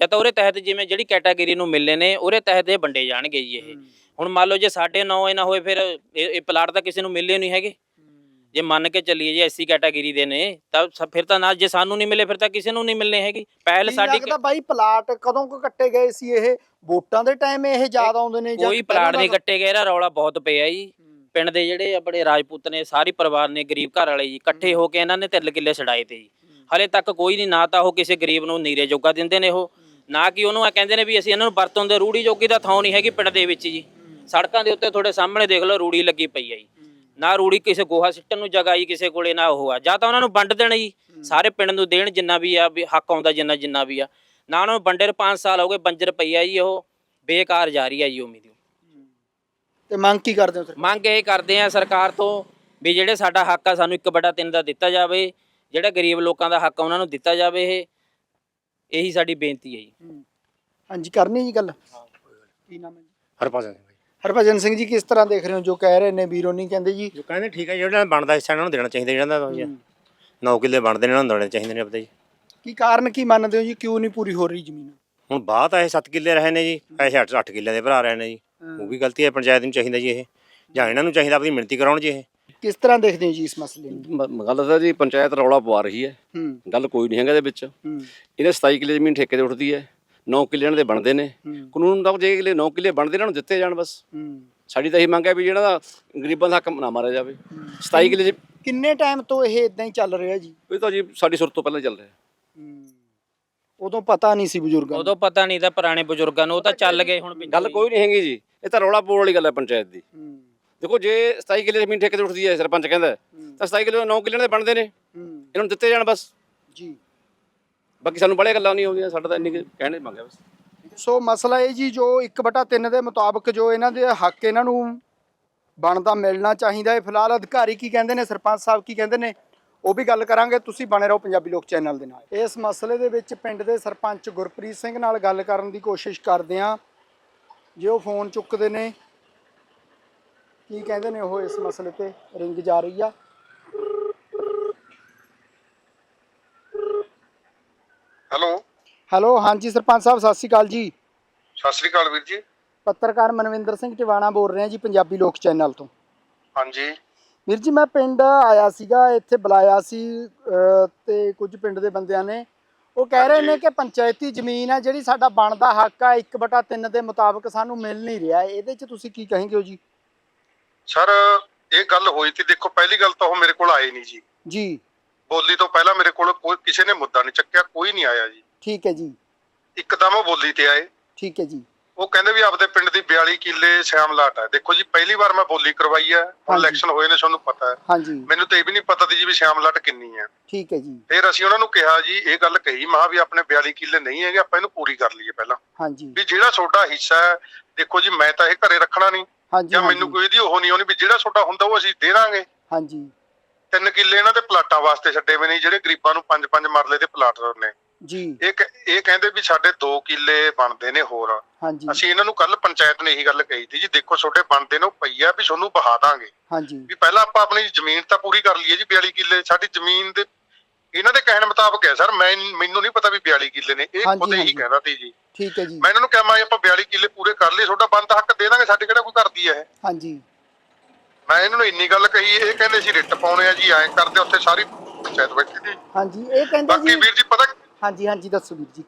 ਜਾਂ ਤਾਂ ਉਹਦੇ ਤਹਿਤ ਜਿਵੇਂ ਜਿਹੜੀ ਕੈਟਾਗਰੀ ਨੂੰ ਮਿਲਨੇ ਨੇ ਉਹਦੇ ਤਹਿਤ ਇਹ ਵੰਡੇ ਜਾਣਗੇ ਜੀ ਇਹ। ਹੁਣ ਮੰਨ ਲਓ ਜੇ ਸਾਡੇ ਨਾਂ ਇਹ ਨਾ ਹੋਏ ਫਿਰ ਇਹ ਇਹ ਪਲਾਟ ਤਾਂ ਕਿਸੇ ਨੂੰ ਮਿਲੇ ਨਹੀਂ ਹੈਗੇ। ਜੇ ਮੰਨ ਕੇ ਚੱਲੀਏ ਜੇ ਐਸੀ ਕੈਟਾਗਰੀ ਦੇ ਨੇ ਤਾਂ ਸ- ਫਿਰ ਤਾਂ ਨਾ ਜੇ ਸਾਨੂੰ ਨਹੀਂ ਮਿਲੇ ਫਿਰ ਤਾਂ ਕਿਸੇ ਨੂੰ ਨਹੀਂ ਮਿਲਨੇ ਹੈਗੀ। ਪਹਿਲ ਸਾਡੀ ਲੱਗਦਾ ਬਾਈ ਪਲਾਟ ਕਦੋਂ ਕੁ ਕੱਟੇ ਗਏ ਸੀ ਇਹ? ਵੋਟਾਂ ਦੇ ਟਾਈਮ ਇਹ ਯਾਦ ਆਉਂਦੇ ਨੇ ਕੋਈ ਪਲਾਟ ਨਹੀਂ ਕੱਟੇ ਗਏ ਇਹਦਾ ਰੌਲਾ ਬਹੁਤ ਪਿਆ ਜੀ। ਪਿੰਡ ਦੇ ਜਿਹੜੇ ਆਪਣੇ ਰਾਜਪੂਤ ਨੇ ਸਾਰੀ ਪਰਿਵਾਰ ਨੇ ਗਰੀਬ ਘਰ ਵਾਲੇ ਜੀ ਇਕੱਠੇ ਹੋ। ਕੇ ਇਹਨਾਂ ਨੇ ਤਿੰਨ ਕਿੱਲੇ ਛਡਾਏ ਤੇ ਜੀ। ਹਲੇ ਤੱਕ ਕੋਈ ਨਹੀਂ ਨਾ ਤਾਂ ਉਹ ਕਿਸੇ ਗਰੀਬ ਨੂੰ ਨੀਰੇ ਜੋਗਾ ਦਿੰਦੇ ਨੇ ਉਹ। ਨਾ ਕਿ ਉਹਨੂੰ ਆ ਕਹਿੰਦੇ ਨੇ ਵੀ ਅਸੀਂ ਇਹਨਾਂ ਨੂੰ ਵਰਤੋਂ ਦੇ ਰੂੜੀ ਜੋਗੀ ਦਾ ਥਾਂ ਨਹੀਂ ਹੈਗੀ ਪਿੰਡ ਦੇ ਵਿੱਚ ਜੀ। ਸੜਕਾਂ ਦੇ ਉੱਤੇ ਤੁਹਾਡੇ ਸਾਹਮਣੇ ਦੇਖ ਲਓ ਰੂੜੀ ਲੱਗੀ ਪਈ ਆ ਜੀ। ਨਾ ਰੂੜੀ ਕਿਸੇ ਗੋਹਾ ਸਿੱਟਣ ਨੂੰ ਜਗ੍ਹਾ ਜੀ ਕਿਸੇ ਕੋਲੇ ਨਾ ਉਹ ਆ। ਜਾਂ ਤਾਂ ਉਹਨਾਂ ਨੂੰ ਵੰਡ ਦੇਣ ਜੀ ਸਾਰੇ ਪਿੰਡ ਨੂੰ ਦੇਣ ਜਿੰਨਾ ਵੀ ਆ ਵੀ ਹੱਕ ਆਉਂਦਾ ਜਿੰਨਾ ਜਿੰਨਾ ਵੀ ਆ। ਨਾ ਉਹਨਾਂ ਨੂੰ ਵੰਡੇ ਨੂੰ 5 ਸਾਲ ਹੋ ਗਏ ਬੰਜਰ ਪਈ ਆ ਜੀ ਉਹ ਬੇਕਾਰ ਜਾ ਰਹੀ ਆ ਜੀ ਉਮੀਦ ਤੇ ਮੰਗ ਕੀ ਕਰਦੇ ਹੋ ਸਰ? ਮੰਗ ਇਹ ਕਰਦੇ ਆ ਸਰਕਾਰ ਤੋਂ ਵੀ ਜਿਹੜੇ ਸਾਡਾ ਹੱਕ ਆ ਸਾਨੂੰ 1 ਬਟਾ 3 ਦਾ ਦਿੱਤਾ ਜਾਵੇ। ਜਿਹੜਾ ਗਰੀਬ ਲੋਕਾਂ ਦਾ ਹੱਕ ਆ ਉਹਨਾਂ ਨੂੰ ਦਿੱਤਾ ਜਾਵੇ ਇਹ। ਇਹੀ ਸਾਡੀ ਬੇਨਤੀ ਹੈ ਜੀ। ਹਾਂਜੀ ਕਰਨੀ ਜੀ ਗੱਲ? ਕੀ ਨਾਮ ਹੈ ਜੀ? ਹਰਪਾਲ ਸਿੰਘ ਹਰਭਜਨ ਸਿੰਘ ਜੀ ਕਿਸ ਤਰ੍ਹਾਂ ਦੇਖ ਰਹੇ ਹੋ? ਜੋ ਕਹਿ ਰਹੇ ਨੇ ਵੀਰੋ ਨਹੀਂ ਕਹਿੰਦੇ ਜੀ। ਜੋ ਕਹਿੰਦੇ ਠੀਕ ਹੈ ਜਿਹੜਾ ਬਣਦਾ ਹਿੱਸਾ ਇਹਨਾਂ ਨੂੰ ਦੇਣਾ ਚਾਹੀਦਾ ਜਿਹੜਾ ਦਾ ਜੀ। 9 ਕਿੱਲੇ ਬਣਦੇ ਨੇ ਇਹਨਾਂ ਨੂੰ ਦੇਣੇ ਚਾਹੀਦੇ ਨੇ ਆਪਦੇ ਜੀ। ਕੀ ਕਾਰਨ ਕੀ ਮੰਨਦੇ ਹੋ ਜੀ? ਕਿਉਂ ਨਹੀਂ ਪੂਰੀ ਹੋ ਰਹੀ ਜ਼ਮੀਨ? ਹੁਣ ਬਾਤ ਹੈ 7 ਕਿੱਲੇ ਰਹੇ ਨੇ ਜੀ ਪੈਸੇ 8 8 ਕਿੱਲੇ ਦੇ ਭਰਾ ਰਹੇ ਨੇ ਜੀ। ਉਹ ਵੀ ਗਲਤੀ ਹੈ ਪੰਚਾਇਤ ਨੂੰ ਚਾਹੀਦਾ ਜੀ ਇਹ। ਜਾਂ ਇਹਨਾਂ ਨੂੰ ਚਾਹੀਦਾ ਆਪਣੀ ਮਿਹਨਤੀ ਕਰਾਉਣ ਜੀ ਇਹ। ਕਿਸ ਤਰ੍ਹਾਂ ਦੇਖਦੇ ਹੋ ਜੀ ਇਸ ਮਸਲੇ ਨੂੰ? ਮ- ਗੱਲ ਤਾਂ ਜੀ ਪੰਚਾਇਤ ਰੌਲਾ ਪਵਾ ਰਹੀ ਹੈ। ਹੂੰ। ਗੱਲ ਕੋਈ ਨਹੀਂ ਹੈਗਾ ਇਹਦੇ ਵਿੱਚ। ਹੂੰ। ਇਹਨੇ 27 ਕਿੱਲੇ ਜ਼ਮੀਨ ਠੇਕੇ ਤੇ ਉੱਠਦੀ ਹੈ। 9 ਕਿੱਲੇ ਇਹਨਾਂ ਦੇ ਬਣਦੇ ਨੇ। ਹੂੰ। ਕਾਨੂੰਨ ਮੁਤਾਬਕ ਜੇ ਕਿੱਲੇ 9 ਕਿੱਲੇ ਬਣਦੇ ਇਹਨਾਂ ਨੂੰ ਦਿੱਤੇ ਜਾਣ ਬਸ। ਹੂੰ। ਸਾਡੀ ਤਾਂ ਇਹ ਮੰਗ ਹੈ ਵੀ ਜਿਹੜਾ ਦਾ ਗਰੀਬਾਂ ਦਾ ਹੱਕ ਨਾ ਮਾਰਿਆ ਜਾਵੇ। 27 ਕਿੱਲੇ ਜੀ ਕਿੰਨੇ ਟਾਈਮ ਤੋਂ ਇਹ ਇਦਾਂ ਹੀ ਚੱਲ ਰਿਹਾ ਜੀ? ਇਹ ਤਾਂ ਜੀ ਸਾਡੀ ਸੁਰ ਤੋਂ ਪਹਿਲਾਂ ਚੱਲ ਰਿਹਾ। ਉਦੋਂ ਪਤਾ ਨਹੀਂ ਸੀ ਬਜ਼ੁਰਗਾਂ ਨੂੰ। ਉਦੋਂ ਪਤਾ ਨਹੀਂ ਤਾਂ ਪੁਰਾਣੇ ਬਜ਼ੁਰਗਾਂ ਨੂੰ ਉਹ ਤਾਂ ਚੱਲ ਗਏ ਹੁਣ ਗੱਲ ਕੋਈ ਨਹੀਂ ਹੈਗੀ ਜੀ। ਇਹ ਤਾਂ ਰੌਲਾ ਪਾਉਣ ਵਾਲੀ ਗੱਲ ਹੈ ਪੰਚਾਇਤ ਦੀ। ਹੂੰ। ਦੇਖੋ ਜੇ 27 ਕਿੱਲੇ ਜ਼ਮੀਨ ਠੇਕੇ ਤੇ ਉੱਠਦੀ ਹੈ ਸਰਪੰਚ ਕਹਿੰਦਾ ਤਾਂ 27 ਕਿੱਲੇ 9 ਕਿੱਲੇ ਦੇ ਬਣਦੇ ਨੇ। ਇਹਨਾਂ ਨੂੰ ਦਿੱਤੇ ਜਾਣ ਬਸ। ਜੀ। ਬਾਕੀ ਸਾਨੂੰ ਬੜੀਆਂ ਗੱਲਾਂ ਨਹੀਂ ਆਉਂਦੀਆਂ ਸਾਡਾ ਤਾਂ ਇੰਨੀ ਕਹਿਣੇ ਮੰਗਿਆ ਬਸ। ਸੋ ਮਸਲਾ ਇਹ ਜੀ ਜੋ 1/3 ਦੇ ਮੁਤਾਬਕ ਜੋ ਇਹਨਾਂ ਦੇ ਹੱਕ ਇਹਨਾਂ ਨੂੰ ਬਣਦਾ ਮਿਲਣਾ ਚਾਹੀਦਾ ਹੈ। ਫਿਲਹਾਲ ਅਧਿਕਾਰੀ ਕੀ ਕਹਿੰਦੇ ਨੇ ਸਰਪੰਚ ਸਾਹਿਬ ਕੀ ਕਹਿੰਦੇ ਨੇ ਉਹ ਵੀ ਗੱਲ ਕਰਾਂਗੇ। ਤੁਸੀਂ ਬਣੇ ਰਹੋ ਪੰਜਾਬੀ ਲੋਕ ਚੈਨਲ ਦੇ ਨਾਲ। ਇਸ ਮਸਲੇ ਦੇ ਵਿੱਚ ਪਿੰਡ ਦੇ ਸਰਪੰਚ ਗੁਰਪ੍ਰੀਤ ਸਿੰਘ ਨਾਲ ਗੱਲ ਕਰਨ ਦੀ ਕੋਸ਼ਿਸ਼ ਕਰਦੇ ਹਾਂ। ਜੇ ਉਹ ਫੋਨ ਚੁੱਕਦੇ ਨੇ ਕੀ ਕਹਿੰਦੇ ਨੇ ਉਹ ਇਸ ਮਸਲੇ ਤੇ ਰਿੰਗ ਜਾ ਰਹੀ ਆ? ਹੈਲੋ। ਹੈਲੋ ਹਾਂਜੀ ਸਰਪੰਚ ਸਾਹਿਬ ਸਤਿ ਸ਼੍ਰੀ ਅਕਾਲ ਜੀ। ਸਤਿ ਸ੍ਰੀ ਅਕਾਲ ਵੀਰ ਜੀ। ਪੱਤਰਕਾਰ ਮਨਵਿੰਦਰ ਸਿੰਘ ਟਿਵਾਣਾ ਬੋਲ ਰਿਹਾ ਜੀ ਪੰਜਾਬੀ ਲੋਕ ਚੈਨਲ ਤੋਂ। ਹਾਂਜੀ। ਵੀਰ ਜੀ ਮੈਂ ਪਿੰਡ ਆਇਆ ਸੀਗਾ ਇੱਥੇ ਬੁਲਾਇਆ ਸੀ ਤੇ ਕੁਝ ਪਿੰਡ ਦੇ ਬੰਦਿਆਂ ਨੇ। ਉਹ ਕਹਿ ਰਹੇ ਨੇ। ਕਿ ਪੰਚਾਇਤੀ ਜ਼ਮੀਨ ਹੈ ਜਿਹੜੀ ਸਾਡਾ ਬਣਦਾ ਹੱਕ ਆ 1/3 ਦੇ ਮੁਤਾਬਕ ਸਾਨੂੰ ਮਿਲ ਨਹੀਂ ਰਿਹਾ। ਇਹਦੇ 'ਚ ਤੁਸੀਂ ਕੀ ਕਹੋਗੇ ਹੋ ਜੀ? ਸਰ ਇਹ ਗੱਲ ਹੋਈ ਸੀ ਦੇਖੋ ਪਹਿਲੀ ਗੱਲ ਤਾਂ ਉਹ ਮੇਰੇ ਕੋਲ ਆਏ ਨਹੀਂ ਜੀ। ਜੀ। ਬੋਲੀ ਤੋਂ ਪਹਿਲਾਂ ਮੇਰੇ ਕੋਲ ਕੋਈ ਕਿਸੇ ਨੇ ਮੁੱਦਾ ਨਹੀਂ ਚੱਕਿਆ ਕੋਈ ਨਹੀਂ ਆਇਆ ਜੀ। ਠੀਕ ਹੈ ਜੀ। ਇੱਕਦਮ ਉਹ ਬੋਲੀ ਤੇ ਆਏ। ਠੀਕ ਹੈ ਜੀ। ਉਹ ਕਹਿੰਦੇ ਵੀ ਆਪਦੇ ਪਿੰਡ ਦੀ 42 ਕਿੱਲੇ ਸ਼ਾਮਲਾਟ ਹੈ। ਦੇਖੋ ਜੀ ਪਹਿਲੀ ਵਾਰ ਮੈਂ ਬੋਲੀ ਕਰਵਾਈ ਹੈ। ਹੁਣ ਹਾਂਜੀ। ਇਲੈਕਸ਼ਨ ਹੋਏ ਨੇ ਤੁਹਾਨੂੰ ਪਤਾ ਹੈ। ਹਾਂਜੀ। ਮੈਨੂੰ ਤਾਂ ਇਹ ਵੀ ਨਹੀਂ ਪਤਾ ਸੀ ਜੀ ਵੀ ਸ਼ਾਮਲਾਟ ਕਿੰਨੀ ਹੈ। ਠੀਕ ਹੈ ਜੀ। ਫਿਰ ਅਸੀਂ ਉਹਨਾਂ ਨੂੰ ਕਿਹਾ ਜੀ ਇਹ ਗੱਲ ਕਹੀ ਮਹਾ ਵੀ ਆਪਣੇ 42 ਕਿੱਲੇ ਨਹੀਂ ਹੈਗੇ ਆਪਾਂ ਇਹਨੂੰ ਪੂਰੀ ਕਰ ਲਈਏ ਪਹਿਲਾਂ। ਹਾਂਜੀ। ਵੀ ਜਿਹੜਾ ਤੁਹਾਡਾ ਹਿੱਸਾ ਹੈ ਦੇਖੋ ਜੀ ਮੈਂ ਤਾਂ ਇਹ ਘਰੇ ਰੱਖਣਾ ਨਹੀਂ। ਹਾਂਜੀ ਜਾਂ ਮੈਨੂੰ ਕੋਈ ਇਹਦੀ ਉਹ ਨਹੀਂ ਹੋਣੀ ਵੀ ਜਿਹੜਾ ਤੁਹਾਡਾ ਹੁੰਦਾ ਉਹ ਅਸੀਂ ਦੇ ਦਾਂਗੇ ਹਾਂਜੀ। ਤਿੰਨ ਕਿੱਲੇ ਇਹਨਾਂ ਦੇ ਪਲਾਟਾਂ ਵਾਸਤੇ ਛੱਡੇ ਹੋਏ ਨੇ ਜਿਹੜੇ ਗਰੀਬਾਂ ਨੂੰ ਪੰਜ ਪੰਜ ਮਰਲੇ ਦੇ ਪਲਾਟ ਨੇ। ਜੀ। ਇਹ ਇਹ ਕਹਿੰਦੇ ਵੀ ਸਾਡੇ 2 ਕਿੱਲੇ ਬਣਦੇ ਨੇ ਹੋਰ। ਹਾਂਜੀ। ਅਸੀਂ ਇਹਨਾਂ ਨੂੰ ਕੱਲ ਪੰਚਾਇਤ ਨੇ ਇਹੀ ਗੱਲ ਕਹੀ ਸੀ ਜੀ ਦੇਖੋ ਤੁਹਾਡੇ ਬਣਦੇ ਨੇ ਉਹ ਪਈ ਆ ਵੀ ਤੁਹਾਨੂੰ ਬਹਾ ਦਾਂਗੇ। ਹਾਂਜੀ। ਵੀ ਪਹਿਲਾਂ ਆਪਾਂ ਆਪਣੀ ਜ਼ਮੀਨ ਤਾਂ ਪੂਰੀ ਕਰ ਲਈਏ ਜੀ 42 ਕਿੱਲੇ ਸਾਡੀ ਜ਼ਮੀਨ ਦੇ ਇਹਨਾਂ ਦੇ ਕਹਿਣ ਮੁਤਾਬਕ ਹੈ ਸਰ ਮੈਂ ਮੈਨੂੰ ਨਹੀਂ ਪਤਾ ਵੀ 42 ਕਿੱਲੇ ਨੇ ਇਹ ਖੁਦ ਹਾਂਜੀ। ਕਹਿੰਦਾ ਸੀ ਜੀ। ਠੀਕ ਹੈ ਜੀ। ਮੈਂ ਇਹਨਾਂ ਨੂੰ ਕਿਹਾ ਮੈਂ ਆਪਾਂ 42 ਕਿੱਲੇ ਪੂਰੇ ਕਰ ਲਏ ਤੁਹਾਡਾ ਬੰਦ ਹੱਕ ਦੇ ਦਾਂਗੇ ਸਾਡੇ ਕਿਹੜਾ ਕੋਈ ਕਰਦੀ ਹੈ ਹਾਂਜੀ। ਮੈਂ ਇਹਨਾਂ ਨੂੰ ਇੰਨੀ ਗੱਲ ਕਹੀ ਇਹ ਕਹਿੰਦੇ ਸੀ ਰਿੱਟ ਪਾਉਣੇ ਆ ਜੀ ਐਂ ਕਰਦੇ ਉੱਥੇ ਸਾਰੀ ਪੰਚਾਇਤ ਬੈਠੀ ਸੀ। ਹਾਂਜੀ ਇਹ ਕਹਿੰਦੇ ਬਾਕੀ ਜੀ ਵੀਰ ਜੀ ਪਤਾ ਹਾਂਜੀ ਹਾਂਜੀ ਦੱਸੋ ਵੀਰ ਜੀ।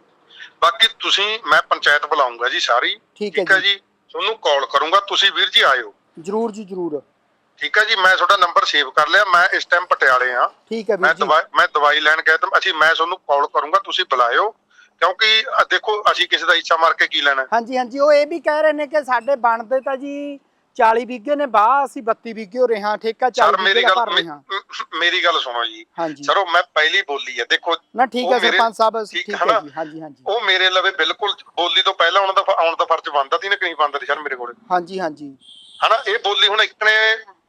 ਬਾਕੀ ਤੁਸੀਂ ਮੈਂ ਪੰਚਾਇਤ ਬੁਲਾਉਂਗਾ ਜੀ ਸਾਰੀ ਠੀਕ ਹੈ ਜੀ? ਤੁਹਾਨੂੰ ਕਾਲ ਕਰੂੰਗਾ ਤੁਸੀਂ ਵੀਰ ਜੀ ਆਇਓ। ਜਰੂਰ ਜੀ ਜਰੂਰ। ਠੀਕ ਹੈ ਜੀ ਮੈਂ ਤੁਹਾਡਾ ਨੰਬਰ ਸੇਵ ਕਰ ਲਿਆ ਮੈਂ ਇਸ ਟਾਈਮ ਪਟਿਆਲੇ ਆ ਠੀਕ ਹੈ ਮੈਂ ਵੀਰ ਜੀ। ਦਵਾਈ ਮੈਂ ਦਵਾਈ ਲੈਣ ਗਿਆ ਤਾਂ ਅਸੀਂ ਮੈਂ ਤੁਹਾਨੂੰ ਕਾਲ ਕਰੂੰਗਾ ਤੁਸੀਂ ਬੁਲਾਇਓ। ਕਿਉਂਕਿ ਅ, ਦੇਖੋ ਅਸੀਂ ਕਿਸੇ ਦਾ ਇੱਛਾ ਮਾਰ ਕੇ ਕੀ ਲੈਣਾ ਹਾਂਜੀ ਹਾਂਜੀ ਉਹ ਇਹ ਵੀ ਕਹਿ ਰਹੇ ਨੇ ਕਿ ਸਾਡੇ ਬਣਦੇ ਤਾਂ ਜੀ 40 ਵਿਗੇ ਨੇ ਬਾਹ ਅਸੀਂ 32 ਵਿਗੇ ਹੋ ਰਹੇ ਹਾਂ ਠੇਕਾ ਸਰ 40 ਮੇਰੀ ਦਾ ਗੱਲ ਭਰ ਰਹੇ ਹਾਂ। ਮੇ- ਮੇਰੀ ਗੱਲ ਸੁਣੋ ਜੀ। ਹਾਂਜੀ। ਸਰ ਉਹ ਮੈਂ ਪਹਿਲੀ ਬੋਲੀ ਹੈ। ਦੇਖੋ ਨਾ ਠੀਕ ਉਹ ਹੈ ਮੇਰੇ- ਸਰਪੰਚ ਸਾਹਿਬ ਠੀਕ ਠੀਕ ਹੈ ਹੈ ਨਾ? ਜੀ ਹਾਂਜੀ ਹਾਂਜੀ। ਉਹ ਮੇਰੇ ਲਵੇ ਬਿਲਕੁਲ ਬੋਲੀ ਤੋਂ ਪਹਿਲਾਂ ਆਉਣ ਦਾ ਫ- ਆਉਣ ਦਾ ਫਰਜ਼ ਬਣਦਾ ਸੀ ਨਾ ਕਿ ਨਹੀਂ ਬਣਦਾ ਸੀ ਸਰ ਮੇਰੇ ਕੋਲੇ। ਹਾਂਜੀ ਹਾਂਜੀ। ਹਨਾ ਇਹ ਬੋਲੀ ਹੁਣ ਇੱਕ ਨੇ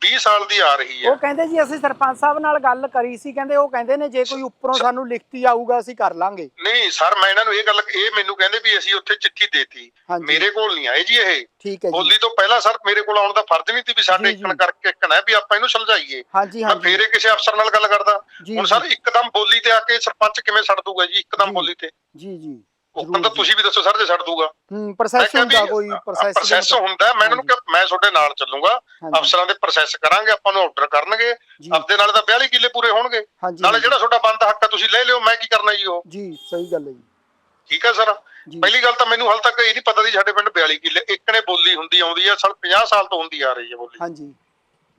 20 ਸਾਲ ਦੀ ਆ ਰਹੀ ਹੈ। ਉਹ ਕਹਿੰਦੇ ਜੀ ਅਸੀਂ ਸਰਪੰਚ ਸਾਹਿਬ ਨਾਲ ਗੱਲ ਕਰੀ ਸੀ ਕਹਿੰਦੇ ਉਹ ਕਹਿੰਦੇ ਨੇ ਜੇ ਕੋਈ ਉੱਪਰੋਂ ਸਾਨੂੰ ਲਿਖਤੀ ਆਊਗਾ ਅਸੀਂ ਕਰ ਲਾਂਗੇ। ਨਹੀਂ ਸਰ ਮੈਂ ਇਹਨਾਂ ਨੂੰ ਇਹ ਗੱਲ ਇਹ ਮੈਨੂੰ ਕਹਿੰਦੇ ਵੀ ਅਸੀਂ ਉੱਥੇ ਚਿੱਠੀ ਦੇਤੀ। ਹਾਂਜੀ। ਮੇਰੇ ਕੋਲ ਨਹੀਂ ਆਏ ਜੀ ਇਹ। ਠੀਕ ਹੈ ਜੀ। ਬੋਲੀ ਤੋਂ ਪਹਿਲਾਂ ਸਰ ਮੇਰੇ ਕੋਲ ਆਉਣ ਦਾ ਫਰਜ਼ ਨਹੀਂ ਸੀ ਵੀ ਸਾਡੇ ਜੀ, ਜੀ। ਇੱਕਣ ਕਰਕੇ ਇੱਕਣ ਹੈ ਵੀ ਆਪਾਂ ਇਹਨੂੰ ਸੁਲਝਾਈਏ। ਹਾਂਜੀ ਮੈਂ ਹਾਂਜੀ। ਫੇਰੇ ਕਿਸੇ ਅਫਸਰ ਨਾਲ ਗੱਲ ਕਰਦਾ। ਜੀ ਹੁਣ ਸਰ ਇੱਕਦਮ ਬੋਲੀ ਤੇ ਆ ਕੇ ਸਰਪੰਚ ਕਿਵੇਂ ਛੱਡ ਦੂਗਾ ਜੀ ਇੱਕਦਮ ਜੀ। ਬੋਲੀ ਤੇ। ਜੀ ਜੀ। ਜ਼ਰੂਰ ਤਾਂ। ਤੁਸੀਂ ਵੀ ਦੱਸੋ ਸਰ ਜੇ ਛੱਡ ਦੂਗਾ ਹੂੰ ਪ੍ਰੋਸੈਸ ਹੁੰਦਾ ਕੋਈ ਪ੍ਰੋਸੈਸ ਪ੍ਰੋਸੈਸ ਹੁੰਦਾ? ਮੈਂ ਇਹਨਾਂ ਨੂੰ ਮੈਂ ਤੁਹਾਡੇ ਨਾਲ ਚੱਲੂਗਾ ਅਫਸਰਾਂ ਦੇ ਪ੍ਰੋਸੈਸ ਕਰਾਂਗੇ ਆਪਾਂ ਨੂੰ ਆਰਡਰ ਕਰਨਗੇ ਹਫ਼ਤੇ ਨਾਲ ਤਾਂ 42 ਕਿੱਲੇ ਪੂਰੇ ਹੋਣਗੇ। ਨਾਲੇ ਜਿਹੜਾ ਤੁਹਾਡਾ ਬੰਦ ਹੱਕ ਹੈ ਤੁਸੀਂ ਲੈ ਲਿਓ ਮੈਂ ਕੀ ਕਰਨਾ ਜੀ ਉਹ? ਜੀ ਸਹੀ ਗੱਲ ਹੈ ਜੀ। ਠੀਕ ਹੈ ਸਰ? ਪਹਿਲੀ ਗੱਲ ਤਾਂ ਮੈਨੂੰ ਹਾਲ ਤੱਕ ਇਹ ਨਹੀਂ ਪਤਾ ਸੀ ਸਾਡੇ ਪਿੰਡ 42 ਕਿੱਲੇ ਇੱਕ ਨੇ ਬੋਲੀ ਹੁੰਦੀ ਆਉਂਦੀ ਹੈ ਸਾਲ 50 ਸਾਲ ਤੋਂ ਹੁੰਦੀ ਆ ਰਹੀ ਹੈ ਬੋਲੀ। ਹਾਂਜੀ।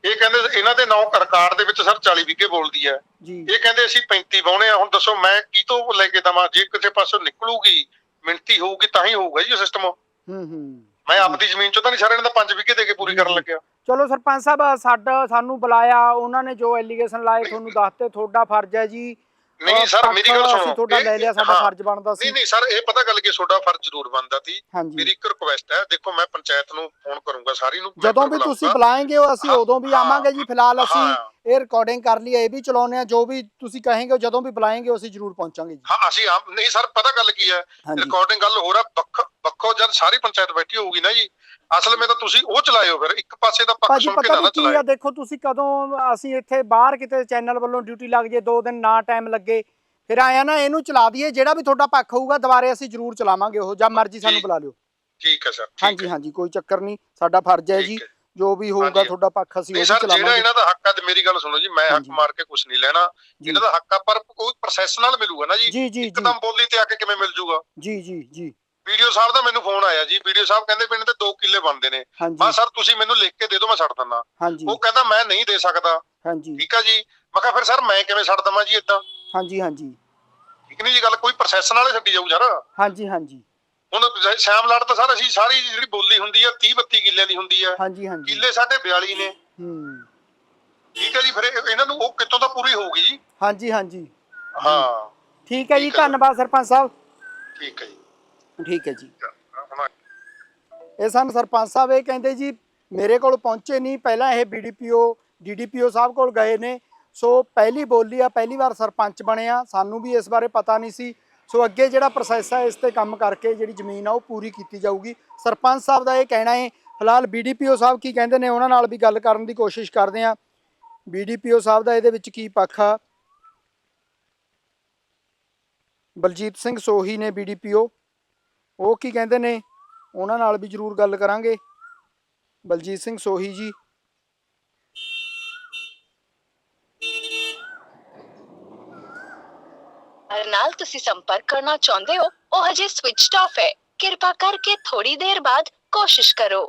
ਇਹ ਕਹਿੰਦੇ ਇਹਨਾਂ ਦੇ ਨੌ ਰਿਕਾਰਡ ਦੇ ਵਿੱਚ ਸਰ 40 ਵਿਗੇ ਬੋਲਦੀ ਹੈ। ਇਹ ਕਹਿੰਦੇ ਅਸੀਂ 35 ਬਾਉਣੇ ਆ ਹੁਣ ਦੱਸੋ ਮੈਂ ਕੀ ਤੋਂ ਲੈ ਕੇ ਦਵਾਂ? ਜੇ ਕਿਸੇ ਪਾਸੋਂ ਨਿਕਲੂਗੀ ਮਿਣਤੀ ਹੋਊਗੀ ਤਾਂ ਹੀ ਹੋਊਗਾ ਜੀ ਸਿਸਟਮ ਹੂੰ ਹੂੰ। ਮੈਂ ਆਪਦੀ ਜ਼ਮੀਨ ਚੋਂ ਤਾਂ ਨਹੀਂ ਸਾਰਿਆਂ ਦਾ 5 ਵਿਗੇ ਦੇ ਕੇ ਪੂਰੀ ਕਰਨ ਲੱਗਿਆ। ਚਲੋ ਸਰਪੰਚ ਸਾਹਿਬ ਸਾਡਾ ਸਾਨੂੰ ਬੁਲਾਇਆ ਉਹਨਾਂ ਨੇ ਜੋ ਐਲੀਗੇਸ਼ਨ ਲਾਏ ਤੁਹਾਨੂੰ ਦੱਸਤੇ ਤੁਹਾਡਾ ਫਰਜ਼ ਹੈ ਜੀ। ਨਹੀਂ ਸਰ ਮੇਰੀ ਗੱਲ ਸੁਣੋ। ਤੁਹਾਡਾ ਲੈ ਲਿਆ ਸਾਡਾ। ਫਰਜ਼ ਬਣਦਾ ਸੀ। ਨਹੀਂ ਨਹੀਂ ਸਰ ਇਹ ਪਤਾ ਗੱਲ ਕੀ ਤੁਹਾਡਾ ਫਰਜ਼ ਜ਼ਰੂਰ ਬਣਦਾ ਸੀ। ਮੇਰੀ ਇੱਕ ਰਿਕੁਐਸਟ ਹੈ ਦੇਖੋ ਮੈਂ ਪੰਚਾਇਤ ਨੂੰ ਫੋਨ ਕਰੂੰਗਾ ਸਾਰੀ ਨੂੰ ਜਦੋਂ ਵੀ ਤੁਸੀਂ। ਬੁਲਾਏਂਗੇ ਉਹ ਅਸੀਂ ਉਦੋਂ ਵੀ ਆਵਾਂਗੇ ਜੀ ਫਿਲਹਾਲ ਅਸੀਂ। ਇਹ ਰਿਕਾਰਡਿੰਗ ਕਰ ਲਈ ਇਹ ਵੀ ਚਲਾਉਨੇ ਆ ਜੋ ਵੀ ਤੁਸੀਂ ਕਹੇਂਗੇ ਜਦੋਂ ਵੀ ਬੁਲਾਏਂਗੇ ਅਸੀਂ ਜ਼ਰੂਰ ਪਹੁੰਚਾਂਗੇ ਜੀ। ਹਾਂ ਅਸੀਂ ਨਹੀਂ ਸਰ ਪਤਾ ਗੱਲ ਕੀ ਹੈ ਰਿਕਾਰਡਿੰਗ ਗੱਲ ਹੋ ਰਹਾ ਵੱਖ ਵੱਖੋ ਜਦ ਸਾਰੀ ਪੰਚਾਇਤ ਬੈਠੀ ਹੋਊਗੀ ਨਾ ਜੀ ਅਸਲ ਵਿੱਚ ਤਾਂ ਤੁਸੀਂ ਉਹ ਚਲਾਇਓ ਫਿਰ ਇੱਕ ਪਾਸੇ ਦਾ ਪੱਖ ਸੁਣ ਕੇ ਨਾ ਚਲਾਇਓ। ਦੇਖੋ ਤੁਸੀਂ ਕਦੋਂ ਅਸੀਂ ਇੱਥੇ ਬਾਹਰ ਕਿਤੇ ਚੈਨਲ ਵੱਲੋਂ ਡਿਊਟੀ ਲੱਗ ਜੇ ਦੋ ਦਿਨ ਨਾ ਟਾਈਮ ਲੱਗੇ ਫਿਰ ਆਇਆ ਨਾ ਇਹਨੂੰ ਚਲਾ ਦਈਏ ਜਿਹੜਾ ਵੀ ਤੁਹਾਡਾ ਪੱਖ ਹੋਊਗਾ ਦੁਬਾਰੇ ਅਸੀਂ ਜ਼ਰੂਰ ਚਲਾਵਾਂਗੇ ਉਹ ਜਾਂ ਮਰਜ਼ੀ ਸਾਨੂੰ। ਬੁਲਾ ਲਿਓ। ਠੀਕ ਹੈ ਸਰ ਹਾਂਜੀ ਹਾਂਜੀ ਕੋਈ ਚੱਕਰ ਨਹੀਂ ਸਾਡਾ ਫਰਜ਼ ਹੈ ਜੀ। ਜੋ ਵੀ ਹੋਊਗਾ। ਤੁਹਾਡਾ ਪੱਖ ਅਸੀਂ ਉਹ ਸਰ ਜਿਹੜਾ ਚਲਾਵਾਂਗੇ। ਇਹਨਾਂ ਦਾ ਹੱਕ ਹੈ ਤੇ ਮੇਰੀ ਗੱਲ ਸੁਣੋ ਜੀ ਮੈਂ ਹੱਕ। ਮਾਰ ਕੇ ਕੁਝ ਨਹੀਂ ਲੈਣਾ। ਇਹਨਾਂ ਦਾ ਹੱਕ ਆ ਪਰ ਕੋਈ ਪ੍ਰੋਸੈਸ ਨਾਲ ਮਿਲੂਗਾ ਨਾ ਜੀ। ਇੱਕਦਮ ਬੋਲੀ ਤੇ ਆ ਕੇ ਕਿਵੇਂ ਮਿਲ ਜੂਗਾ? ਜੀ ਜੀ ਜੀ। ਵੀਡੀਓ ਸਾਹਿਬ ਦਾ ਮੈਨੂੰ ਫੋਨ ਆਇਆ ਜੀ ਵੀਡੀਓ ਸਾਹਿਬ ਕਹਿੰਦੇ ਪਿੰਡ ਤੇ 2 ਕਿੱਲੇ ਬਣਦੇ ਨੇ। ਮੈਂ ਸਰ ਤੁਸੀਂ ਮੈਨੂੰ ਲਿਖ ਕੇ ਦੇ ਦਿਓ ਮੈਂ ਛੱਡ ਦਿੰਦਾ। ਉਹ ਕਹਿੰਦਾ ਮੈਂ ਨਹੀਂ ਦੇ ਸਕਦਾ। ਠੀਕ ਆ ਜੀ। ਮੈਂ ਕਿਹਾ ਫਿਰ ਸਰ ਮੈਂ ਕਿਵੇਂ ਛੱਡ ਦਵਾਂ ਜੀ ਇਦਾਂ ਹਾਂਜੀ ਹਾਂਜੀ। ਠੀਕ ਨਹੀਂ ਜੀ ਗੱਲ ਕੋਈ ਪ੍ਰੋਸੈਸ ਨਾਲ ਹੀ ਛੱਡੀ ਜਾਊ ਸਰ। ਹਾਂਜੀ ਹਾਂਜੀ। ਹੁਣ ਸ਼ਾਮ ਲਾਟ ਤਾਂ ਸਰ ਅਸੀਂ ਸਾਰੀ ਜਿਹੜੀ ਬੋਲੀ ਹੁੰਦੀ ਆ 30 32 ਕਿੱਲਿਆਂ ਦੀ ਹੁੰਦੀ ਆ। ਹਾਂਜੀ ਹਾਂਜੀ। ਕਿੱਲੇ ਸਾਡੇ 42 ਨੇ। ਹੂੰ। ਠੀਕ ਹੈ ਜੀ ਫਿਰ ਇਹ- ਇਹਨਾਂ ਨੂੰ ਉਹ ਕਿੱਥੋਂ ਤਾਂ ਪੂਰੀ ਹੋਊਗੀ ਜੀ? ਹਾਂਜੀ ਹਾਂਜੀ। ਹਾਂ। ਠੀਕ ਹੈ ਜੀ। ਧੰਨਵਾਦ ਸਰਪੰਚ ਸਾਹਿਬ। ਠੀਕ ਹੈ ਜੀ। ਠੀਕ ਹੈ ਜੀ। ਇਹ ਸਨ ਸਰਪੰਚ ਸਾਹਿਬ ਇਹ ਕਹਿੰਦੇ ਜੀ ਮੇਰੇ ਕੋਲ ਪਹੁੰਚੇ ਨਹੀਂ ਪਹਿਲਾਂ ਇਹ ਬੀਡੀਪੀਓ ਡੀਡੀਪੀਓ ਸਾਹਿਬ ਕੋਲ ਗਏ ਨੇ। ਸੋ ਪਹਿਲੀ ਬੋਲੀ ਆ ਪਹਿਲੀ ਵਾਰ ਸਰਪੰਚ ਬਣੇ ਆ ਸਾਨੂੰ ਵੀ ਇਸ ਬਾਰੇ ਪਤਾ ਨਹੀਂ ਸੀ। ਸੋ ਅੱਗੇ ਜਿਹੜਾ ਪ੍ਰੋਸੈਸ ਹੈ ਇਸ ਤੇ ਕੰਮ ਕਰਕੇ ਜਿਹੜੀ ਜ਼ਮੀਨ ਆ ਉਹ ਪੂਰੀ ਕੀਤੀ ਜਾਊਗੀ। ਸਰਪੰਚ ਸਾਹਿਬ ਦਾ ਇਹ ਕਹਿਣਾ ਹੈ ਫਿਲਹਾਲ ਬੀਡੀਪੀਓ ਸਾਹਿਬ ਕੀ ਕਹਿੰਦੇ ਨੇ ਉਹਨਾਂ ਨਾਲ ਵੀ ਗੱਲ ਕਰਨ ਦੀ ਕੋਸ਼ਿਸ਼ ਕਰਦੇ ਆ। ਬੀਡੀਪੀਓ ਸਾਹਿਬ ਦਾ ਇਹਦੇ ਵਿੱਚ ਕੀ ਪੱਖ ਆ? ਬਲਜੀਤ ਸਿੰਘ ਸੋਹੀ ਨੇ ਬੀਡੀਪੀਓ ਉਹ ਕੀ ਕਹਿੰਦੇ ਨੇ ਉਹਨਾਂ ਨਾਲ ਵੀ ਜ਼ਰੂਰ ਗੱਲ ਕਰਾਂਗੇ ਬਲਜੀਤ ਸਿੰਘ ਸੋਹੀ ਜੀ ਨੰਬਰ ਨਾਲ ਤੁਸੀਂ ਸੰਪਰਕ ਕਰਨਾ ਚਾਹੁੰਦੇ ਹੋ ਉਹ ਹਜੇ ਸਵਿਚਡ ਆਫ ਹੈ कृपा करके थोड़ी देर बाद कोशिश करो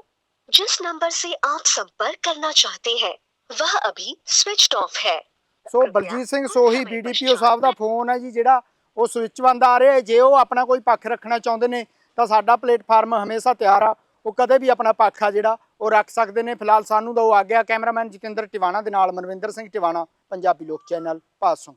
जिस नंबर से आप संपर्क करना चाहते हैं वह अभी स्विच्ड ऑफ है ਸੋ ਬਲਜੀਤ ਸਿੰਘ ਸੋਹੀ ਬੀਡੀਪੀਓ ਸਾਹਿਬ ਦਾ ਫੋਨ ਹੈ ਜੀ ਜਿਹੜਾ ਉਹ ਸਵਿਚ ਬੰਦ ਆ ਰਿਹਾ ਜੇ ਉਹ ਆਪਣਾ ਕੋਈ ਪੱਖ ਰੱਖਣਾ ਚਾਹੁੰਦੇ ਨੇ, ਤਾਂ ਸਾਡਾ ਪਲੇਟਫਾਰਮ ਹਮੇਸ਼ਾ ਤਿਆਰ ਆ। ਉਹ ਕਦੇ ਵੀ ਆਪਣਾ ਪੱਖ ਆ ਜਿਹੜਾ, ਉਹ ਰੱਖ ਸਕਦੇ ਨੇ। ਫਿਲਹਾਲ ਸਾਨੂੰ ਦੋ ਆ ਗਿਆ ਕੈਮਰਾਮੈਨ ਜਤਿੰਦਰ ਟਿਵਾਣਾ ਦੇ ਨਾਲ ਮਨਵਿੰਦਰ ਸਿੰਘ ਟਿਵਾਣਾ, ਪੰਜਾਬੀ ਲੋਕ ਚੈਨਲ, ਪਾਸੋਂ।